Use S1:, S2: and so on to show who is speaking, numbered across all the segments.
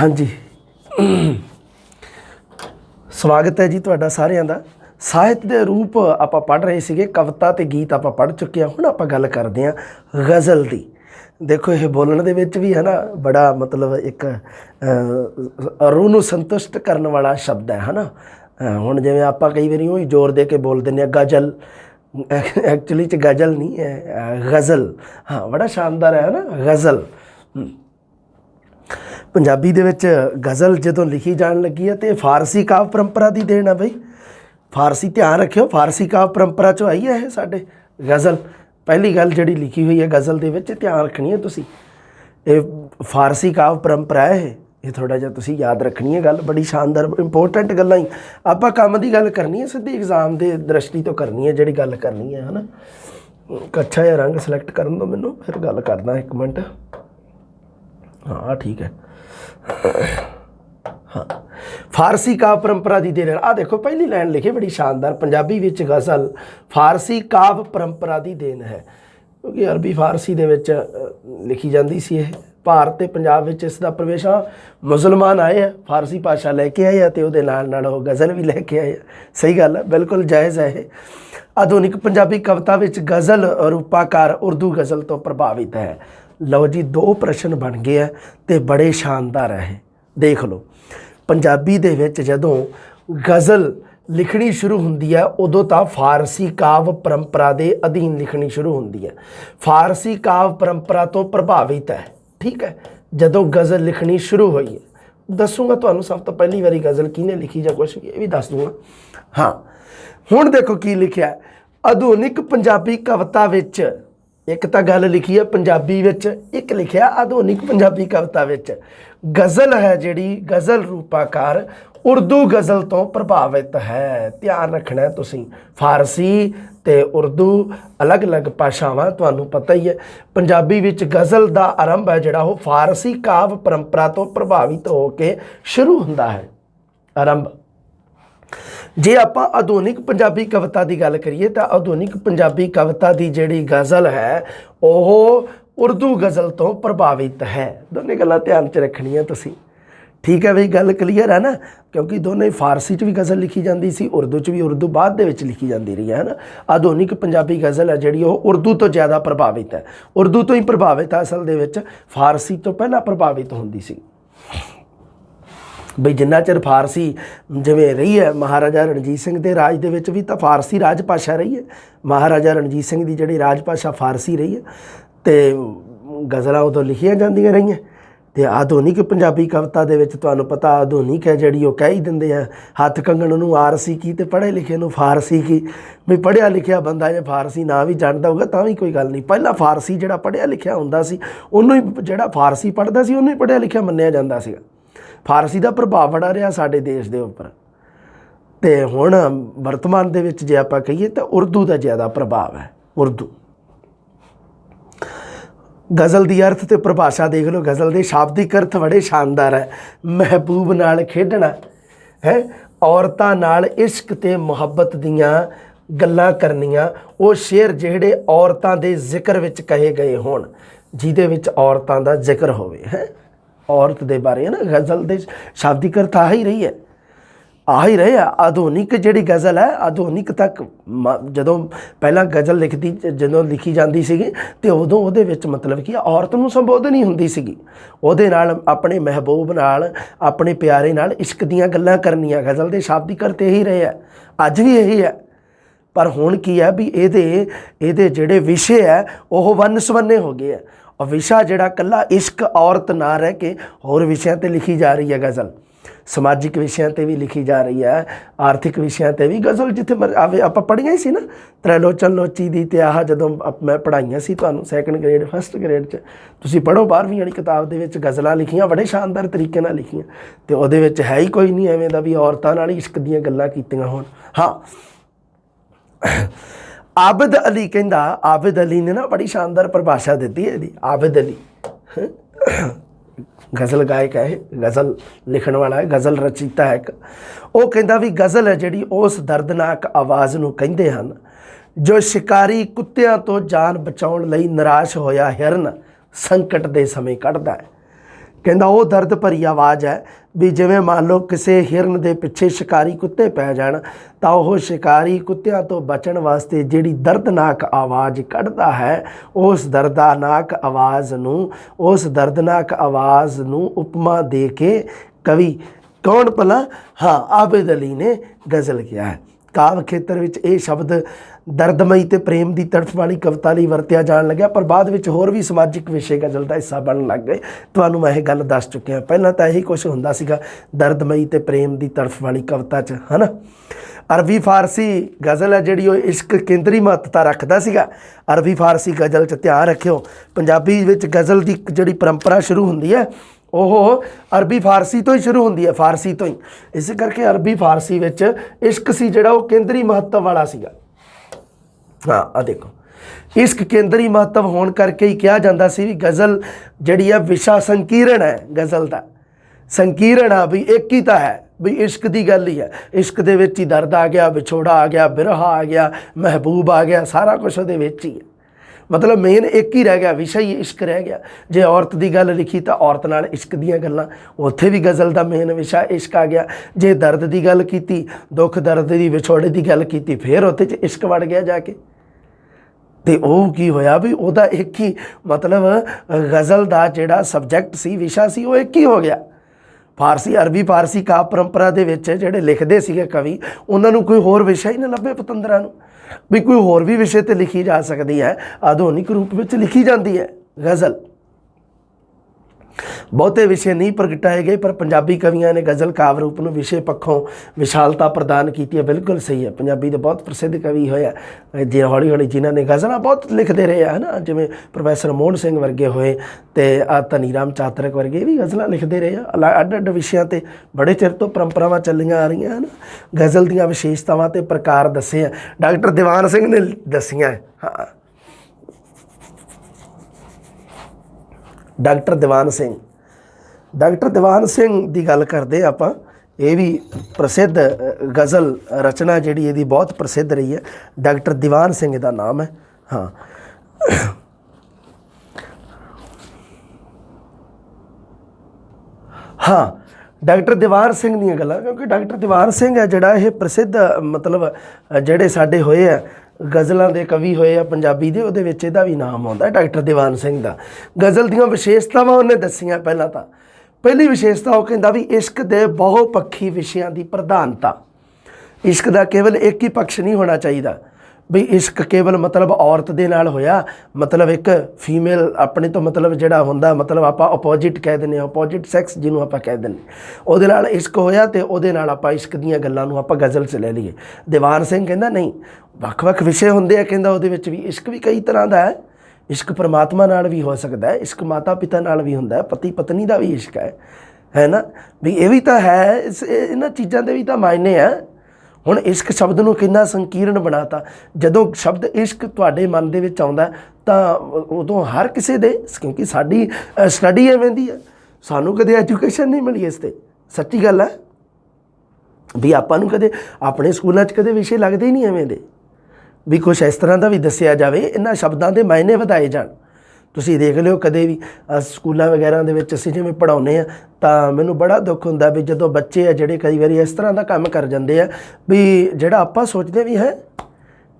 S1: ਹਾਂਜੀ। ਸਵਾਗਤ ਹੈ ਜੀ ਤੁਹਾਡਾ ਸਾਰਿਆਂ ਦਾ। ਸਾਹਿਤ ਦੇ ਰੂਪ ਆਪਾਂ ਪੜ੍ਹ ਰਹੇ ਸੀਗੇ ਕਵਿਤਾ ਤੇ ਗੀਤ ਆਪਾਂ ਪੜ੍ਹ ਚੁੱਕੇ ਹਾਂ। ਹੁਣ ਆਪਾਂ ਗੱਲ ਕਰਦੇ ਹਾਂ ਗਜ਼ਲ ਦੀ। ਦੇਖੋ ਇਹ ਬੋਲਣ ਦੇ ਵਿੱਚ ਵੀ ਹੈ ਨਾ ਬੜਾ ਮਤਲਬ ਇੱਕ ਰੂਹ ਨੂੰ ਸੰਤੁਸ਼ਟ ਕਰਨ ਵਾਲਾ ਸ਼ਬਦ ਹੈ ਹਨਾ ਅਹ, ਹੁਣ ਜਿਵੇਂ ਆਪਾਂ ਕਈ ਵਾਰੀ ਉਹੀ ਜ਼ੋਰ ਦੇ ਕੇ ਬੋਲ ਦਿੰਦੇ ਆ ਗਜ਼ਲ। ਐਕਚੁਅਲੀ ਚ ਗਜ਼ਲ ਨਹੀਂ ਹੈ ਗਜ਼ਲ। ਹਾਂ ਬੜਾ ਸ਼ਾਨਦਾਰ ਹੈ ਨਾ ਗਜ਼ਲ। ਪੰਜਾਬੀ ਦੇ ਵਿੱਚ ਗਜ਼ਲ ਜਦੋਂ ਲਿਖੀ ਜਾਣ ਲੱਗੀ ਹੈ, ਤੇ ਫਾਰਸੀ ਕਾਵ ਪਰੰਪਰਾ ਦੀ ਦੇਣ ਆ ਬਈ। ਫਾਰਸੀ ਧਿਆਨ ਰੱਖਿਓ, ਫਾਰਸੀ ਕਾਵ ਪਰੰਪਰਾ ਚੋਂ ਆਈ ਹੈ ਇਹ ਸਾਡੇ ਗਜ਼ਲ। ਪਹਿਲੀ ਗੱਲ ਜਿਹੜੀ ਲਿਖੀ ਹੋਈ ਹੈ ਗਜ਼ਲ ਦੇ ਵਿੱਚ ਧਿਆਨ ਰੱਖਣੀ ਹੈ ਤੁਸੀਂ। ਇਹ ਫਾਰਸੀ ਕਾਵ ਪਰੰਪਰਾ ਹੈ ਇਹ। ਇਹ ਥੋੜਾ ਜਿਹਾ ਤੁਸੀਂ ਯਾਦ ਰੱਖਣੀ ਹੈ ਗੱਲ, ਬੜੀ ਸ਼ਾਨਦਾਰ ਇੰਪੋਰਟੈਂਟ ਗੱਲਾਂ ਹੀ। ਆਪਾਂ ਕੰਮ ਦੀ ਗੱਲ ਕਰਨੀ ਹੈ, ਸਿੱਧੀ ਐਗਜ਼ਾਮ ਦੇ ਦ੍ਰਿਸ਼ਟੀ ਤੋਂ ਕਰਨੀ ਹੈ ਜਿਹੜੀ ਗੱਲ ਕਰਨੀ ਹੈ, ਹਨਾ। ਇੱਕ ਅੱਛਾ ਜਿਹਾ ਰੰਗ ਸਿਲੈਕਟ ਕਰਨ ਦੋ ਮੈਨੂੰ, ਫਿਰ ਗੱਲ ਕਰਦਾ ਇੱਕ ਮਿੰਟ। ਹਾਂ, ਠੀਕ ਹੈ। ਹਾਂ। ਫਾਰਸੀ ਕਾਵ ਪਰੰਪਰਾ ਦੀ ਦੇਣ ਆ ਦੇਖੋ, ਪਹਿਲੀ ਲਾਈਨ ਲਿਖੀ, ਬੜੀ ਸ਼ਾਨਦਾਰ, ਪੰਜਾਬੀ ਵਿੱਚ ਗਜ਼ਲ, ਫਾਰਸੀ ਕਾਵ ਪਰੰਪਰਾ ਦੀ ਦੇਣ ਹੈ। ਕਿਉਂਕਿ ਅਰਬੀ ਫਾਰਸੀ ਦੇ ਵਿੱਚ ਲਿਖੀ ਜਾਂਦੀ ਸੀ ਇਹ। ਭਾਰਤ ਤੇ ਪੰਜਾਬ ਵਿੱਚ ਇਸ ਦਾ ਪ੍ਰਵੇਸ਼ ਮੁਸਲਮਾਨ ਆਏ ਆ, ਫਾਰਸੀ ਭਾਸ਼ਾ ਲੈ ਕੇ ਆਏ ਆ ਤੇ ਉਹਦੇ ਨਾਲ ਨਾਲ ਉਹ ਗਜ਼ਲ ਵੀ ਲੈ ਕੇ ਆਏ ਆ। ਸਹੀ ਗੱਲ ਹੈ, ਬਿਲਕੁਲ ਜਾਇਜ਼ ਹੈ ਇਹ। ਆਧੁਨਿਕ ਪੰਜਾਬੀ ਕਵਿਤਾ ਵਿੱਚ ਗਜ਼ਲ ਰੂਪਾਕਾਰ ਉਰਦੂ ਗਜ਼ਲ ਤੋਂ ਪ੍ਰਭਾਵਿਤ ਹੈ। ਲਓ ਜੀ, ਦੋ ਪ੍ਰਸ਼ਨ ਬਣ ਗਏ ਆ ਤੇ ਬੜੇ ਸ਼ਾਨਦਾਰ ਹੈ ਦੇਖ ਲਓ, ਪੰਜਾਬੀ ਦੇ ਵਿੱਚ ਜਦੋਂ ਗਜ਼ਲ ਲਿਖਣੀ ਸ਼ੁਰੂ ਹੁੰਦੀ ਹੈ ਉਦੋਂ ਤਾਂ ਫਾਰਸੀ ਕਾਵ ਪਰੰਪਰਾ ਦੇ ਅਧੀਨ ਲਿਖਣੀ ਸ਼ੁਰੂ ਹੁੰਦੀ ਹੈ ਫਾਰਸੀ ਕਾਵ ਪਰੰਪਰਾ ਤੋਂ ਪ੍ਰਭਾਵਿਤ ਹੈ ਠੀਕ ਹੈ ਜਦੋਂ ਗਜ਼ਲ ਲਿਖਣੀ ਸ਼ੁਰੂ ਹੋਈ ਹੈ ਦੱਸੂਗਾ ਤੁਹਾਨੂੰ ਸਭ ਤੋਂ ਪਹਿਲੀ ਵਾਰੀ ਗਜ਼ਲ ਕਿਹਨੇ ਲਿਖੀ ਜਾਂ ਕੁਛ, ਇਹ ਵੀ ਦੱਸ ਦੂੰਗਾ। ਹਾਂ, ਹੁਣ ਦੇਖੋ ਕੀ ਲਿਖਿਆ। ਆਧੁਨਿਕ ਪੰਜਾਬੀ ਕਵਿਤਾ ਵਿੱਚ ਇੱਕ ਤਾਂ ਗੱਲ ਲਿਖੀ ਹੈ ਪੰਜਾਬੀ ਵਿੱਚ, ਇੱਕ ਲਿਖਿਆ ਆਧੁਨਿਕ ਪੰਜਾਬੀ ਕਵਿਤਾ ਵਿੱਚ। ਗਜ਼ਲ ਹੈ ਜਿਹੜੀ ਗਜ਼ਲ ਰੂਪਾਕਾਰ ਉਰਦੂ ਗਜ਼ਲ ਤੋਂ ਪ੍ਰਭਾਵਿਤ ਹੈ। ਧਿਆਨ ਰੱਖਣਾ ਤੁਸੀਂ, ਫਾਰਸੀ ਤੇ ਉਰਦੂ ਅਲੱਗ-ਅਲੱਗ ਭਾਸ਼ਾਵਾਂ, ਤੁਹਾਨੂੰ ਪਤਾ ਹੀ ਹੈ। ਪੰਜਾਬੀ ਵਿੱਚ ਗਜ਼ਲ ਦਾ ਆਰੰਭ ਹੈ ਜਿਹੜਾ ਉਹ ਫਾਰਸੀ ਕਾਵ ਪਰੰਪਰਾ ਤੋਂ ਪ੍ਰਭਾਵਿਤ ਹੋ ਕੇ ਸ਼ੁਰੂ ਹੁੰਦਾ ਹੈ। ਆਰੰਭ। ਜੇ ਆਪਾਂ ਆਧੁਨਿਕ ਪੰਜਾਬੀ ਕਵਿਤਾ ਦੀ ਗੱਲ ਕਰੀਏ ਤਾਂ ਆਧੁਨਿਕ ਪੰਜਾਬੀ ਕਵਿਤਾ ਦੀ ਜਿਹੜੀ ਗਜ਼ਲ ਹੈ, ਉਹ ਉਰਦੂ ਗਜ਼ਲ ਤੋਂ ਪ੍ਰਭਾਵਿਤ ਹੈ। ਦੋਨੇ ਗੱਲਾਂ ਧਿਆਨ 'ਚ ਰੱਖਣੀਆਂ ਤੁਸੀਂ। ਠੀਕ ਹੈ ਬਈ ਗੱਲ ਕਲੀਅਰ ਹੈ ਨਾ? ਕਿਉਂਕਿ ਦੋਨੇ ਫਾਰਸੀ 'ਚ ਵੀ ਗਜ਼ਲ ਲਿਖੀ ਜਾਂਦੀ ਸੀ, ਉਰਦੂ 'ਚ ਵੀ ਉਰਦੂ ਬਾਅਦ ਦੇ ਵਿੱਚ ਲਿਖੀ ਜਾਂਦੀ ਰਹੀ ਹੈ ਨਾ? ਆਧੁਨਿਕ ਪੰਜਾਬੀ ਗਜ਼ਲ ਹੈ ਜਿਹੜੀ ਉਹ ਉਰਦੂ ਤੋਂ ਜ਼ਿਆਦਾ ਪ੍ਰਭਾਵਿਤ ਹੈ। ਉਰਦੂ ਤੋਂ ਹੀ ਪ੍ਰਭਾਵਿਤ ਹੈ ਅਸਲ ਦੇ ਵਿੱਚ ਫਾਰਸੀ ਤੋਂ ਪਹਿਲਾਂ ਪ੍ਰਭਾਵਿਤ ਹੁੰਦੀ ਸੀ। ਬਈ ਜਿੰਨਾ ਚਿਰ ਫਾਰਸੀ ਜਿਵੇਂ ਰਹੀ ਹੈ, ਮਹਾਰਾਜਾ ਰਣਜੀਤ ਸਿੰਘ ਦੇ ਰਾਜ ਦੇ ਵਿੱਚ ਵੀ ਤਾਂ ਫਾਰਸੀ ਰਾਜ ਭਾਸ਼ਾ ਰਹੀ ਹੈ। ਮਹਾਰਾਜਾ ਰਣਜੀਤ ਸਿੰਘ ਦੀ ਜਿਹੜੀ ਰਾਜ ਭਾਸ਼ਾ ਫਾਰਸੀ ਰਹੀ ਹੈ ਤੇ ਗਜ਼ਲਾਂ ਉਦੋਂ ਲਿਖੀਆਂ ਜਾਂਦੀਆਂ ਰਹੀਆਂ। ਤੇ ਆਧੁਨਿਕ ਪੰਜਾਬੀ ਕਵਿਤਾ ਦੇ ਵਿੱਚ ਤੁਹਾਨੂੰ ਪਤਾ ਆਧੁਨਿਕ ਹੈ, ਜਿਹੜੀ ਉਹ ਕਹਿ ਹੀ ਦਿੰਦੇ ਆ, ਹੱਥ ਕੰਗਣ ਨੂੰ ਆਰਸੀ ਕੀ ਤੇ ਪੜ੍ਹੇ ਲਿਖੇ ਨੂੰ ਫਾਰਸੀ ਕੀ। ਵੀ ਪੜ੍ਹਿਆ ਲਿਖਿਆ ਬੰਦਾ ਜੇ ਫਾਰਸੀ ਨਾ ਵੀ ਜਾਣਦਾ ਹੋਊਗਾ ਤਾਂ ਵੀ ਕੋਈ ਗੱਲ ਨਹੀਂ। ਪਹਿਲਾਂ ਫਾਰਸੀ ਜਿਹੜਾ ਪੜ੍ਹਿਆ ਲਿਖਿਆ ਹੁੰਦਾ ਸੀ, ਉਹਨੂੰ ਹੀ ਜਿਹੜਾ ਫਾਰਸੀ ਪੜ੍ਹਦਾ ਸੀ, ਉਹਨੂੰ ਹੀ ਪੜ੍ਹਿਆ ਲਿਖਿਆ ਮੰਨਿਆ ਜਾਂਦਾ ਸੀਗਾ। ਫਾਰਸੀ ਦਾ ਪ੍ਰਭਾਵ ਬੜਾ ਰਿਹਾ ਸਾਡੇ ਦੇਸ਼ ਦੇ ਉੱਪਰ। ਤੇ ਹੁਣ ਵਰਤਮਾਨ ਦੇ ਵਿੱਚ ਜੇ ਆਪਾਂ ਕਹੀਏ ਤਾਂ ਉਰਦੂ ਦਾ ਜ਼ਿਆਦਾ ਪ੍ਰਭਾਵ ਹੈ, ਉਰਦੂ। ਗਜ਼ਲ ਦੀ ਅਰਥ ਤੇ ਪਰਿਭਾਸ਼ਾ ਦੇਖ ਲਓ, ਗਜ਼ਲ ਦੇ ਸ਼ਾਬਦਿਕ ਅਰਥ ਬੜੇ ਸ਼ਾਨਦਾਰ ਹੈ। ਮਹਿਬੂਬ ਨਾਲ ਖੇਡਣਾ ਹੈ, ਔਰਤਾਂ ਨਾਲ ਇਸ਼ਕ ਤੇ ਮੁਹੱਬਤ ਦੀਆਂ ਗੱਲਾਂ ਕਰਨੀਆਂ, ਉਹ ਸ਼ੇਰ ਜਿਹੜੇ ਔਰਤਾਂ ਦੇ ਜ਼ਿਕਰ ਵਿੱਚ ਕਹੇ ਗਏ ਹੋਣ, ਜਿਹਦੇ ਵਿੱਚ ਔਰਤਾਂ ਦਾ ਜ਼ਿਕਰ ਹੋਵੇ, ਹੈ। ਔਰਤ ਦੇ ਬਾਰੇ, ਹੈ ਨਾ? ਗਜ਼ਲ ਦੇ ਸ਼ਾਬਦਿਕ ਅਰਥ ਆ ਹੀ ਰਹੀ ਹੈ। ਆ ਹੀ ਰਹੇ ਆ। ਆਧੁਨਿਕ ਜਿਹੜੀ ਗਜ਼ਲ ਹੈ, ਆਧੁਨਿਕ ਤੱਕ ਮ- ਜਦੋਂ ਪਹਿਲਾਂ ਗਜ਼ਲ ਲਿਖਦੀ ਜਦੋਂ ਲਿਖੀ ਜਾਂਦੀ ਸੀਗੀ, ਤੇ ਉਦੋਂ ਉਹਦੇ ਵਿੱਚ ਮਤਲਬ ਕੀ ਔਰਤ ਨੂੰ ਸੰਬੋਧਨ ਹੀ ਹੁੰਦੀ ਸੀਗੀ। ਉਹਦੇ ਨਾਲ ਆਪਣੇ ਮਹਿਬੂਬ ਨਾਲ, ਆਪਣੇ ਪਿਆਰੇ ਨਾਲ ਇਸ਼ਕ ਦੀਆਂ ਗੱਲਾਂ ਕਰਨੀਆਂ। ਗਜ਼ਲ ਦੇ ਸ਼ਾਬਦਿਕ ਅਰਥ ਇਹੀ ਰਹੇ ਆ। ਅੱਜ ਵੀ ਇਹੀ ਹੈ। ਪਰ ਹੁਣ ਕੀ ਹੈ ਵੀ ਇਹਦੇ ਇਹਦੇ ਜਿਹੜੇ ਵਿਸ਼ੇ ਹੈ, ਉਹ ਵੰਨ ਸਵੰਨੇ ਹੋ ਗਏ ਆ। ਔਰ ਵਿਸ਼ਾ ਜਿਹੜਾ ਕੱਲਾ ਇਸ਼ਕ ਔਰਤ ਨਾ ਰਹਿ ਕੇ ਹੋਰ ਵਿਸ਼ਿਆਂ ਤੇ ਲਿਖੀ ਜਾ ਰਹੀ ਹੈ ਗਜ਼ਲ। ਸਮਾਜਿਕ ਵਿਸ਼ਿਆਂ ਤੇ ਵੀ ਲਿਖੀ ਜਾ ਰਹੀ ਹੈ, ਆਰਥਿਕ ਵਿਸ਼ਿਆਂ ਤੇ ਵੀ। ਗਜ਼ਲ ਜਿੱਥੇ ਮਰ- ਆਪਾਂ ਪੜ੍ਹੀਆਂ ਹੀ ਸੀ ਨਾ। ਤ੍ਰੈਲੋਚਨ ਲੋਚੀ ਦੀ ਤੇ ਆਹ ਜਦੋਂ ਮੈਂ ਪੜ੍ਹਾਈਆਂ ਸੀ ਤੁਹਾਨੂੰ ਸੈਕੰਡ ਗ੍ਰੇਡ ਫਸਟ ਗ੍ਰੇਡ ਚ। ਤੁਸੀਂ ਪੜ੍ਹੋ 12ਵੀਂ ਵਾਲੀ ਕਿਤਾਬ ਦੇ ਵਿੱਚ ਗਜ਼ਲਾਂ ਲਿਖੀਆਂ, ਬੜੇ ਸ਼ਾਨਦਾਰ ਤਰੀਕੇ ਨਾਲ ਲਿਖੀਆਂ। ਤੇ ਉਹਦੇ ਵਿੱਚ ਹੈ ਹੀ ਕੋਈ ਨਹੀਂ ਐਵੇਂ ਦਾ ਵੀ ਔਰਤਾਂ ਨਾਲ ਹੀ ਇਸ਼ਕ ਦੀਆਂ ਗੱਲਾਂ ਕੀਤੀਆਂ ਹੋਣ। ਹਾਂ। ਆਬਦ ਅਲੀ ਕਹਿੰਦਾ ਆਬਦ ਅਲੀ ਨੇ ਨਾ ਬੜੀ ਸ਼ਾਨਦਾਰ ਪਰਿਭਾਸ਼ਾ ਦਿੱਤੀ ਹੈ ਇਹਦੀ ਆਬਦ ਅਲੀ। ਗਜ਼ਲ ਗਾਇਕ ਹੈ ਇਹ, ਗਜ਼ਲ ਲਿਖਣ ਵਾਲਾ ਹੈ ਗਜ਼ਲ ਰਚੀਤਾ ਹੈ ਇੱਕ। ਉਹ ਕਹਿੰਦਾ ਵੀ ਗਜ਼ਲ ਹੈ ਜਿਹੜੀ ਉਸ ਦਰਦਨਾਕ ਆਵਾਜ਼ ਨੂੰ ਕਹਿੰਦੇ ਹਨ ਜੋ ਸ਼ਿਕਾਰੀ ਕੁੱਤਿਆਂ ਤੋਂ ਜਾਨ ਬਚਾਉਣ ਲਈ ਨਿਰਾਸ਼ ਹੋਇਆ ਹਿਰਨ ਸੰਕਟ ਦੇ ਸਮੇਂ ਕੱਢਦਾ ਹੈ। ਕਹਿੰਦਾ, ਉਹ ਦਰਦ ਭਰੀ ਆਵਾਜ਼ ਹੈ ਵੀ ਜਿਵੇਂ ਮੰਨ ਲਓ ਕਿਸੇ ਹਿਰਨ ਦੇ ਪਿੱਛੇ ਸ਼ਿਕਾਰੀ ਕੁੱਤੇ ਪੈ ਜਾਣ, ਤਾਂ ਉਹ ਸ਼ਿਕਾਰੀ ਕੁੱਤਿਆਂ ਤੋਂ ਬਚਣ ਵਾਸਤੇ ਜਿਹੜੀ ਦਰਦਨਾਕ ਆਵਾਜ਼ ਕੱਢਦਾ ਹੈ, ਉਸ ਦਰਦਨਾਕ ਆਵਾਜ਼ ਨੂੰ, ਉਸ ਦਰਦਨਾਕ ਆਵਾਜ਼ ਨੂੰ ਉਪਮਾ ਦੇ ਕੇ ਕਵੀ ਕੌਣ ਭਲਾ? ਹਾਂ, ਆਬਿਦ ਅਲੀ ਨੇ ਗਜ਼ਲ ਕਿਹਾ ਹੈ। ਕਾਵ ਖੇਤਰ ਵਿੱਚ ਇਹ ਸ਼ਬਦ ਦਰਦਮਈ ਤੇ ਪ੍ਰੇਮ ਦੀ ਤੜਫ ਵਾਲੀ ਕਵਿਤਾ ਲਈ ਵਰਤਿਆ ਜਾਣ ਲੱਗਿਆ, ਪਰ ਬਾਅਦ ਵਿੱਚ ਹੋਰ ਵੀ ਸਮਾਜਿਕ ਵਿਸ਼ੇ ਗਜ਼ਲ ਦਾ ਹਿੱਸਾ ਬਣਨ ਲੱਗ ਗਏ। ਤੁਹਾਨੂੰ ਮੈਂ ਇਹ ਗੱਲ ਦੱਸ ਚੁੱਕਿਆ ਪਹਿਲਾਂ ਤਾਂ ਇਹੀ ਕੁਝ ਹੁੰਦਾ ਸੀਗਾ, ਦਰਦਮਈ ਤੇ ਪ੍ਰੇਮ ਦੀ ਤੜਫ ਵਾਲੀ ਕਵਿਤਾ 'ਚ, ਹਨਾ? ਅਰਬੀ ਫਾਰਸੀ ਗਜ਼ਲ ਹੈ ਜਿਹੜੀ ਉਹ ਇਸ਼ਕ ਕੇਂਦਰੀ ਮਹੱਤਤਾ ਰੱਖਦਾ ਸੀਗਾ। ਅਰਬੀ ਫਾਰਸੀ ਗਜ਼ਲ 'ਚ ਧਿਆਨ ਰੱਖਿਓ। ਪੰਜਾਬੀ ਵਿੱਚ ਗਜ਼ਲ ਦੀ ਜਿਹੜੀ ਪਰੰਪਰਾ ਸ਼ੁਰੂ ਹੁੰਦੀ ਹੈ, ਉਹ ਅਰਬੀ ਫਾਰਸੀ ਤੋਂ ਹੀ ਸ਼ੁਰੂ ਹੁੰਦੀ ਹੈ, ਫਾਰਸੀ ਤੋਂ ਹੀ। ਇਸੇ ਕਰਕੇ ਅਰਬੀ ਫਾਰਸੀ ਵਿੱਚ ਇਸ਼ਕ ਸੀ ਜਿਹੜਾ ਉਹ ਕੇਂਦਰੀ ਮਹੱਤਵ ਵਾਲਾ ਸੀਗਾ। ਹਾਂ ਆ ਦੇਖੋ। ਇਸ਼ਕ ਕੇਂਦਰੀ ਮਹੱਤਵ ਹੋਣ ਕਰਕੇ ਹੀ ਕਿਹਾ ਜਾਂਦਾ ਸੀ ਵੀ ਗਜ਼ਲ ਜਿਹੜੀ ਆ ਵਿਸ਼ਾ ਸੰਕੀਰਣ ਹੈ, ਗਜ਼ਲ ਦਾ। ਸੰਕੀਰਣ ਆ ਵੀ ਇੱਕ ਹੀ ਤਾਂ ਹੈ, ਵੀ ਇਸ਼ਕ ਦੀ ਗੱਲ ਹੀ ਹੈ। ਇਸ਼ਕ ਦੇ ਵਿੱਚ ਹੀ ਦਰਦ ਆ ਗਿਆ, ਵਿਛੋੜਾ ਆ ਗਿਆ, ਬਿਰਹਾ ਆ ਗਿਆ, ਮਹਿਬੂਬ ਆ ਗਿਆ, ਸਾਰਾ ਕੁਝ ਉਹਦੇ ਵਿੱਚ ਹੀ ਹੈ। ਮਤਲਬ ਮੇਨ ਇੱਕ ਹੀ ਰਹਿ ਗਿਆ, ਵਿਸ਼ਾ ਹੀ ਇਸ਼ਕ ਰਹਿ ਗਿਆ। ਜੇ ਔਰਤ ਦੀ ਗੱਲ ਲਿਖੀ ਤਾਂ ਔਰਤ ਨਾਲ ਇਸ਼ਕ ਦੀਆਂ ਗੱਲਾਂ, ਉੱਥੇ ਵੀ ਗਜ਼ਲ ਦਾ ਮੇਨ ਵਿਸ਼ਾ ਇਸ਼ਕ ਆ ਗਿਆ। ਜੇ ਦਰਦ ਦੀ ਗੱਲ ਕੀਤੀ, ਦੁੱਖ ਦਰਦ ਦੀ ਵਿਛੋੜੇ ਦੀ ਗੱਲ ਕੀਤੀ, ਫਿਰ ਉੱਥੇ 'ਚ ਇਸ਼ਕ ਵੜ ਗਿਆ ਜਾ ਕੇ। ਤੇ ਉਹ ਕੀ ਹੋਇਆ ਵੀ ਉਹਦਾ ਇੱਕ ਹੀ ਮਤਲਬ, ਗਜ਼ਲ ਦਾ ਜਿਹੜਾ ਸਬਜੈਕਟ ਸੀ, ਵਿਸ਼ਾ ਸੀ, ਉਹ ਇੱਕ ਹੀ ਹੋ ਗਿਆ। ਫਾਰਸੀ, ਅਰਬੀ, ਫਾਰਸੀ ਕਾਵ ਪਰੰਪਰਾ ਦੇ ਵਿੱਚ ਜਿਹੜੇ ਲਿਖਦੇ ਸੀਗੇ ਕਵੀ, ਉਹਨਾਂ ਨੂੰ ਕੋਈ ਹੋਰ ਵਿਸ਼ਾ ਹੀ ਨਾ ਲੱਭੇ ਪਤੰਦਰਾਂ ਨੂੰ। ਵੀ ਕੋਈ ਹੋਰ ਵੀ ਵਿਸ਼ੇ ਤੇ ਲਿਖੀ ਜਾ ਸਕਦੀ ਹੈ, ਆਧੁਨਿਕ ਰੂਪ ਵਿੱਚ ਲਿਖੀ ਜਾਂਦੀ ਹੈ, ਗਜ਼ਲ। ਬਹੁਤੇ ਵਿਸ਼ੇ ਨਹੀਂ ਪ੍ਰਗਟਾਏ ਗਏ, ਪਰ ਪੰਜਾਬੀ ਕਵੀਆਂ ਨੇ ਗਜ਼ਲ ਕਾਵਿ ਰੂਪ ਨੂੰ ਵਿਸ਼ੇ ਪੱਖੋਂ ਵਿਸ਼ਾਲਤਾ ਪ੍ਰਦਾਨ ਕੀਤੀ ਹੈ। ਬਿਲਕੁਲ ਸਹੀ ਹੈ। ਪੰਜਾਬੀ ਦੇ ਬਹੁਤ ਪ੍ਰਸਿੱਧ ਕਵੀ ਹੋਇਆ ਜੇ ਹੌਲੀ ਹੌਲੀ ਜਿਨ੍ਹਾਂ ਨੇ ਗਜ਼ਲਾਂ ਬਹੁਤ ਲਿਖਦੇ ਰਹੇ ਆ ਨਾ ਜਿਵੇਂ ਪ੍ਰੋਫੈਸਰ ਮੋਹਨ ਸਿੰਘ ਵਰਗੇ ਹੋਏ ਤੇ ਆ ਧਨੀ ਰਾਮ ਚਾਤਰਕ ਵਰਗੇ ਵੀ ਗਜ਼ਲਾਂ ਲਿਖਦੇ ਰਹੇ ਆ। ਅੱਡ ਅੱਡ ਵਿਸ਼ਿਆਂ ਤੇ ਬੜੇ ਚਿਰ ਤੋਂ ਪਰੰਪਰਾਵਾਂ ਚੱਲੀਆਂ ਆ ਰਹੀਆਂ, ਹਨ? ਗਜ਼ਲ ਦੀਆਂ ਵਿਸ਼ੇਸ਼ਤਾਵਾਂ ਤੇ ਪ੍ਰਕਾਰ ਦੱਸੇ ਆ। ਡਾਕਟਰ ਦੀਵਾਨ ਸਿੰਘ ਨੇ ਦੱਸੀਆਂ, ਹਾਂ। ਡਾਕਟਰ ਦੀਵਾਨ ਸਿੰਘ। ਡਾਕਟਰ ਦੀਵਾਨ ਸਿੰਘ ਦੀ ਗੱਲ ਕਰਦੇ ਆਪਾਂ, ਇਹ ਵੀ ਪ੍ਰਸਿੱਧ ਗਜ਼ਲ ਰਚਨਾ ਜਿਹੜੀ ਇਹਦੀ ਬਹੁਤ ਪ੍ਰਸਿੱਧ ਰਹੀ ਹੈ। ਡਾਕਟਰ ਦੀਵਾਨ ਸਿੰਘ ਦਾ ਨਾਮ ਹੈ। ਹਾਂ। ਹਾਂ। ਡਾਕਟਰ ਦੀਵਾਰ ਸਿੰਘ ਦੀਆਂ ਗੱਲਾਂ, ਕਿਉਂਕਿ ਡਾਕਟਰ ਦੀਵਾਰ ਸਿੰਘ ਹੈ ਜਿਹੜਾ ਇਹ ਪ੍ਰਸਿੱਧ, ਮਤਲਬ ਜਿਹੜੇ ਸਾਡੇ ਹੋਏ ਆ, ਗਜ਼ਲਾਂ ਦੇ ਕਵੀ ਹੋਏ ਆ ਪੰਜਾਬੀ ਦੇ, ਉਹਦੇ ਵਿੱਚ ਇਹਦਾ ਵੀ ਨਾਮ ਆਉਂਦਾ ਡਾਕਟਰ ਦੀਵਾਨ ਸਿੰਘ ਦਾ। ਗਜ਼ਲ ਦੀਆਂ ਵਿਸ਼ੇਸ਼ਤਾਵਾਂ ਉਹਨੇ ਦੱਸੀਆਂ ਪਹਿਲਾਂ ਤਾਂ। ਪਹਿਲੀ ਵਿਸ਼ੇਸ਼ਤਾ ਉਹ ਕਹਿੰਦਾ ਵੀ ਇਸ਼ਕ ਦੇ ਬਹੁਪੱਖੀ ਵਿਸ਼ਿਆਂ ਦੀ ਪ੍ਰਧਾਨਤਾ। ਇਸ਼ਕ ਦਾ ਕੇਵਲ ਇੱਕ ਹੀ ਪਕਸ਼ ਨਹੀਂ ਹੋਣਾ ਚਾਹੀਦਾ। ਵੀ ਇਸ਼ਕ ਕੇਵਲ ਮਤਲਬ ਔਰਤ ਦੇ ਨਾਲ ਹੋਇਆ, ਮਤਲਬ ਇੱਕ ਫੀਮੇਲ ਆਪਣੇ ਤੋਂ ਮਤਲਬ ਜਿਹੜਾ ਹੁੰਦਾ, ਮਤਲਬ ਆਪਾਂ ਆਪੋਜੀਟ ਕਹਿ ਦਿੰਦੇ ਆ ਆਪੋਜੀਟ ਸੈਕਸ ਜਿਹਨੂੰ ਆਪਾਂ ਕਹਿ ਦਿੰਦੇ ਉਹਦੇ ਨਾਲ ਇਸ਼ਕ ਹੋਇਆ ਤੇ ਉਹਦੇ ਨਾਲ ਆਪਾਂ ਇਸ਼ਕ ਦੀਆਂ ਗੱਲਾਂ ਨੂੰ ਆਪਾਂ ਗਜ਼ਲ 'ਚ ਲੈ ਲਈਏ। ਦੀਵਾਨ ਸਿੰਘ ਕਹਿੰਦਾ, ਨਹੀਂ, ਵੱਖ-ਵੱਖ ਵਿਸ਼ੇ ਹੁੰਦੇ ਆ, ਕਹਿੰਦਾ ਉਹਦੇ ਵਿੱਚ ਵੀ। ਇਸ਼ਕ ਵੀ ਕਈ ਤਰ੍ਹਾਂ ਦਾ ਹੈ। ਇਸ਼ਕ ਪਰਮਾਤਮਾ ਨਾਲ ਵੀ ਹੋ ਸਕਦਾ ਹੈ, ਇਸ਼ਕ ਮਾਤਾ ਪਿਤਾ ਨਾਲ ਵੀ ਹੁੰਦਾ ਹੈ ਪਤੀ ਪਤਨੀ ਦਾ ਵੀ ਇਸ਼ਕ ਹੈ। ਹੈ ਨਾ? ਵੀ ਇਹ ਵੀ ਤਾਂ ਹੈ, ਇਸ- ਇਹਨਾਂ ਚੀਜ਼ਾਂ ਦੇ ਵੀ ਤਾਂ ਮਾਇਨੇ ਆ। ਹੁਣ ਇਸ਼ਕ ਸ਼ਬਦ ਨੂੰ ਕਿੰਨਾ ਸੰਕੀਰਣ ਬਣਾਤਾ। ਜਦੋਂ ਸ਼ਬਦ ਇਸ਼ਕ ਤੁਹਾਡੇ ਮਨ ਦੇ ਵਿੱਚ ਆਉਂਦਾ ਤਾਂ ਉਦੋਂ ਹਰ ਕਿਸੇ ਦੇ, ਕਿਉਂਕਿ ਸਾਡੀ ਸਟੱਡੀ ਐਵੇਂ ਦੀ ਹੈ। ਸਾਨੂੰ ਕਦੇ ਐਜੂਕੇਸ਼ਨ ਨਹੀਂ ਮਿਲੀ ਇਸ ਤੇ। ਸੱਚੀ ਗੱਲ ਹੈ। ਵੀ ਆਪਾਂ ਨੂੰ ਕਦੇ, ਆਪਣੇ ਸਕੂਲਾਂ 'ਚ ਕਦੇ ਵਿਸ਼ੇ ਲੱਗਦੇ ਹੀ ਨਹੀਂ ਐਵੇਂ ਦੇ। ਵੀ ਕੁਝ ਇਸ ਤਰ੍ਹਾਂ ਦਾ ਵੀ ਦੱਸਿਆ ਜਾਵੇ, ਇਹਨਾਂ ਸ਼ਬਦਾਂ ਦੇ ਮਾਇਨੇ ਵਧਾਏ ਜਾਣ। ਤੁਸੀਂ ਦੇਖ ਲਿਓ ਕਦੇ ਵੀ ਸਕੂਲਾਂ ਵਗੈਰਾ ਦੇ ਵਿੱਚ ਅਸੀਂ ਜਿਵੇਂ ਪੜਾਉਨੇ ਆ ਤਾਂ ਮੈਨੂੰ ਬੜਾ ਦੁੱਖ ਹੁੰਦਾ ਵੀ ਜਦੋਂ ਬੱਚੇ ਆ ਜਿਹੜੇ ਕਈ ਵਾਰੀ ਇਸ ਤਰ੍ਹਾਂ ਦਾ ਕੰਮ ਕਰ ਜਾਂਦੇ ਆ, ਵੀ ਜਿਹੜਾ ਆਪਾਂ ਸੋਚਦੇ ਵੀ ਹੈ,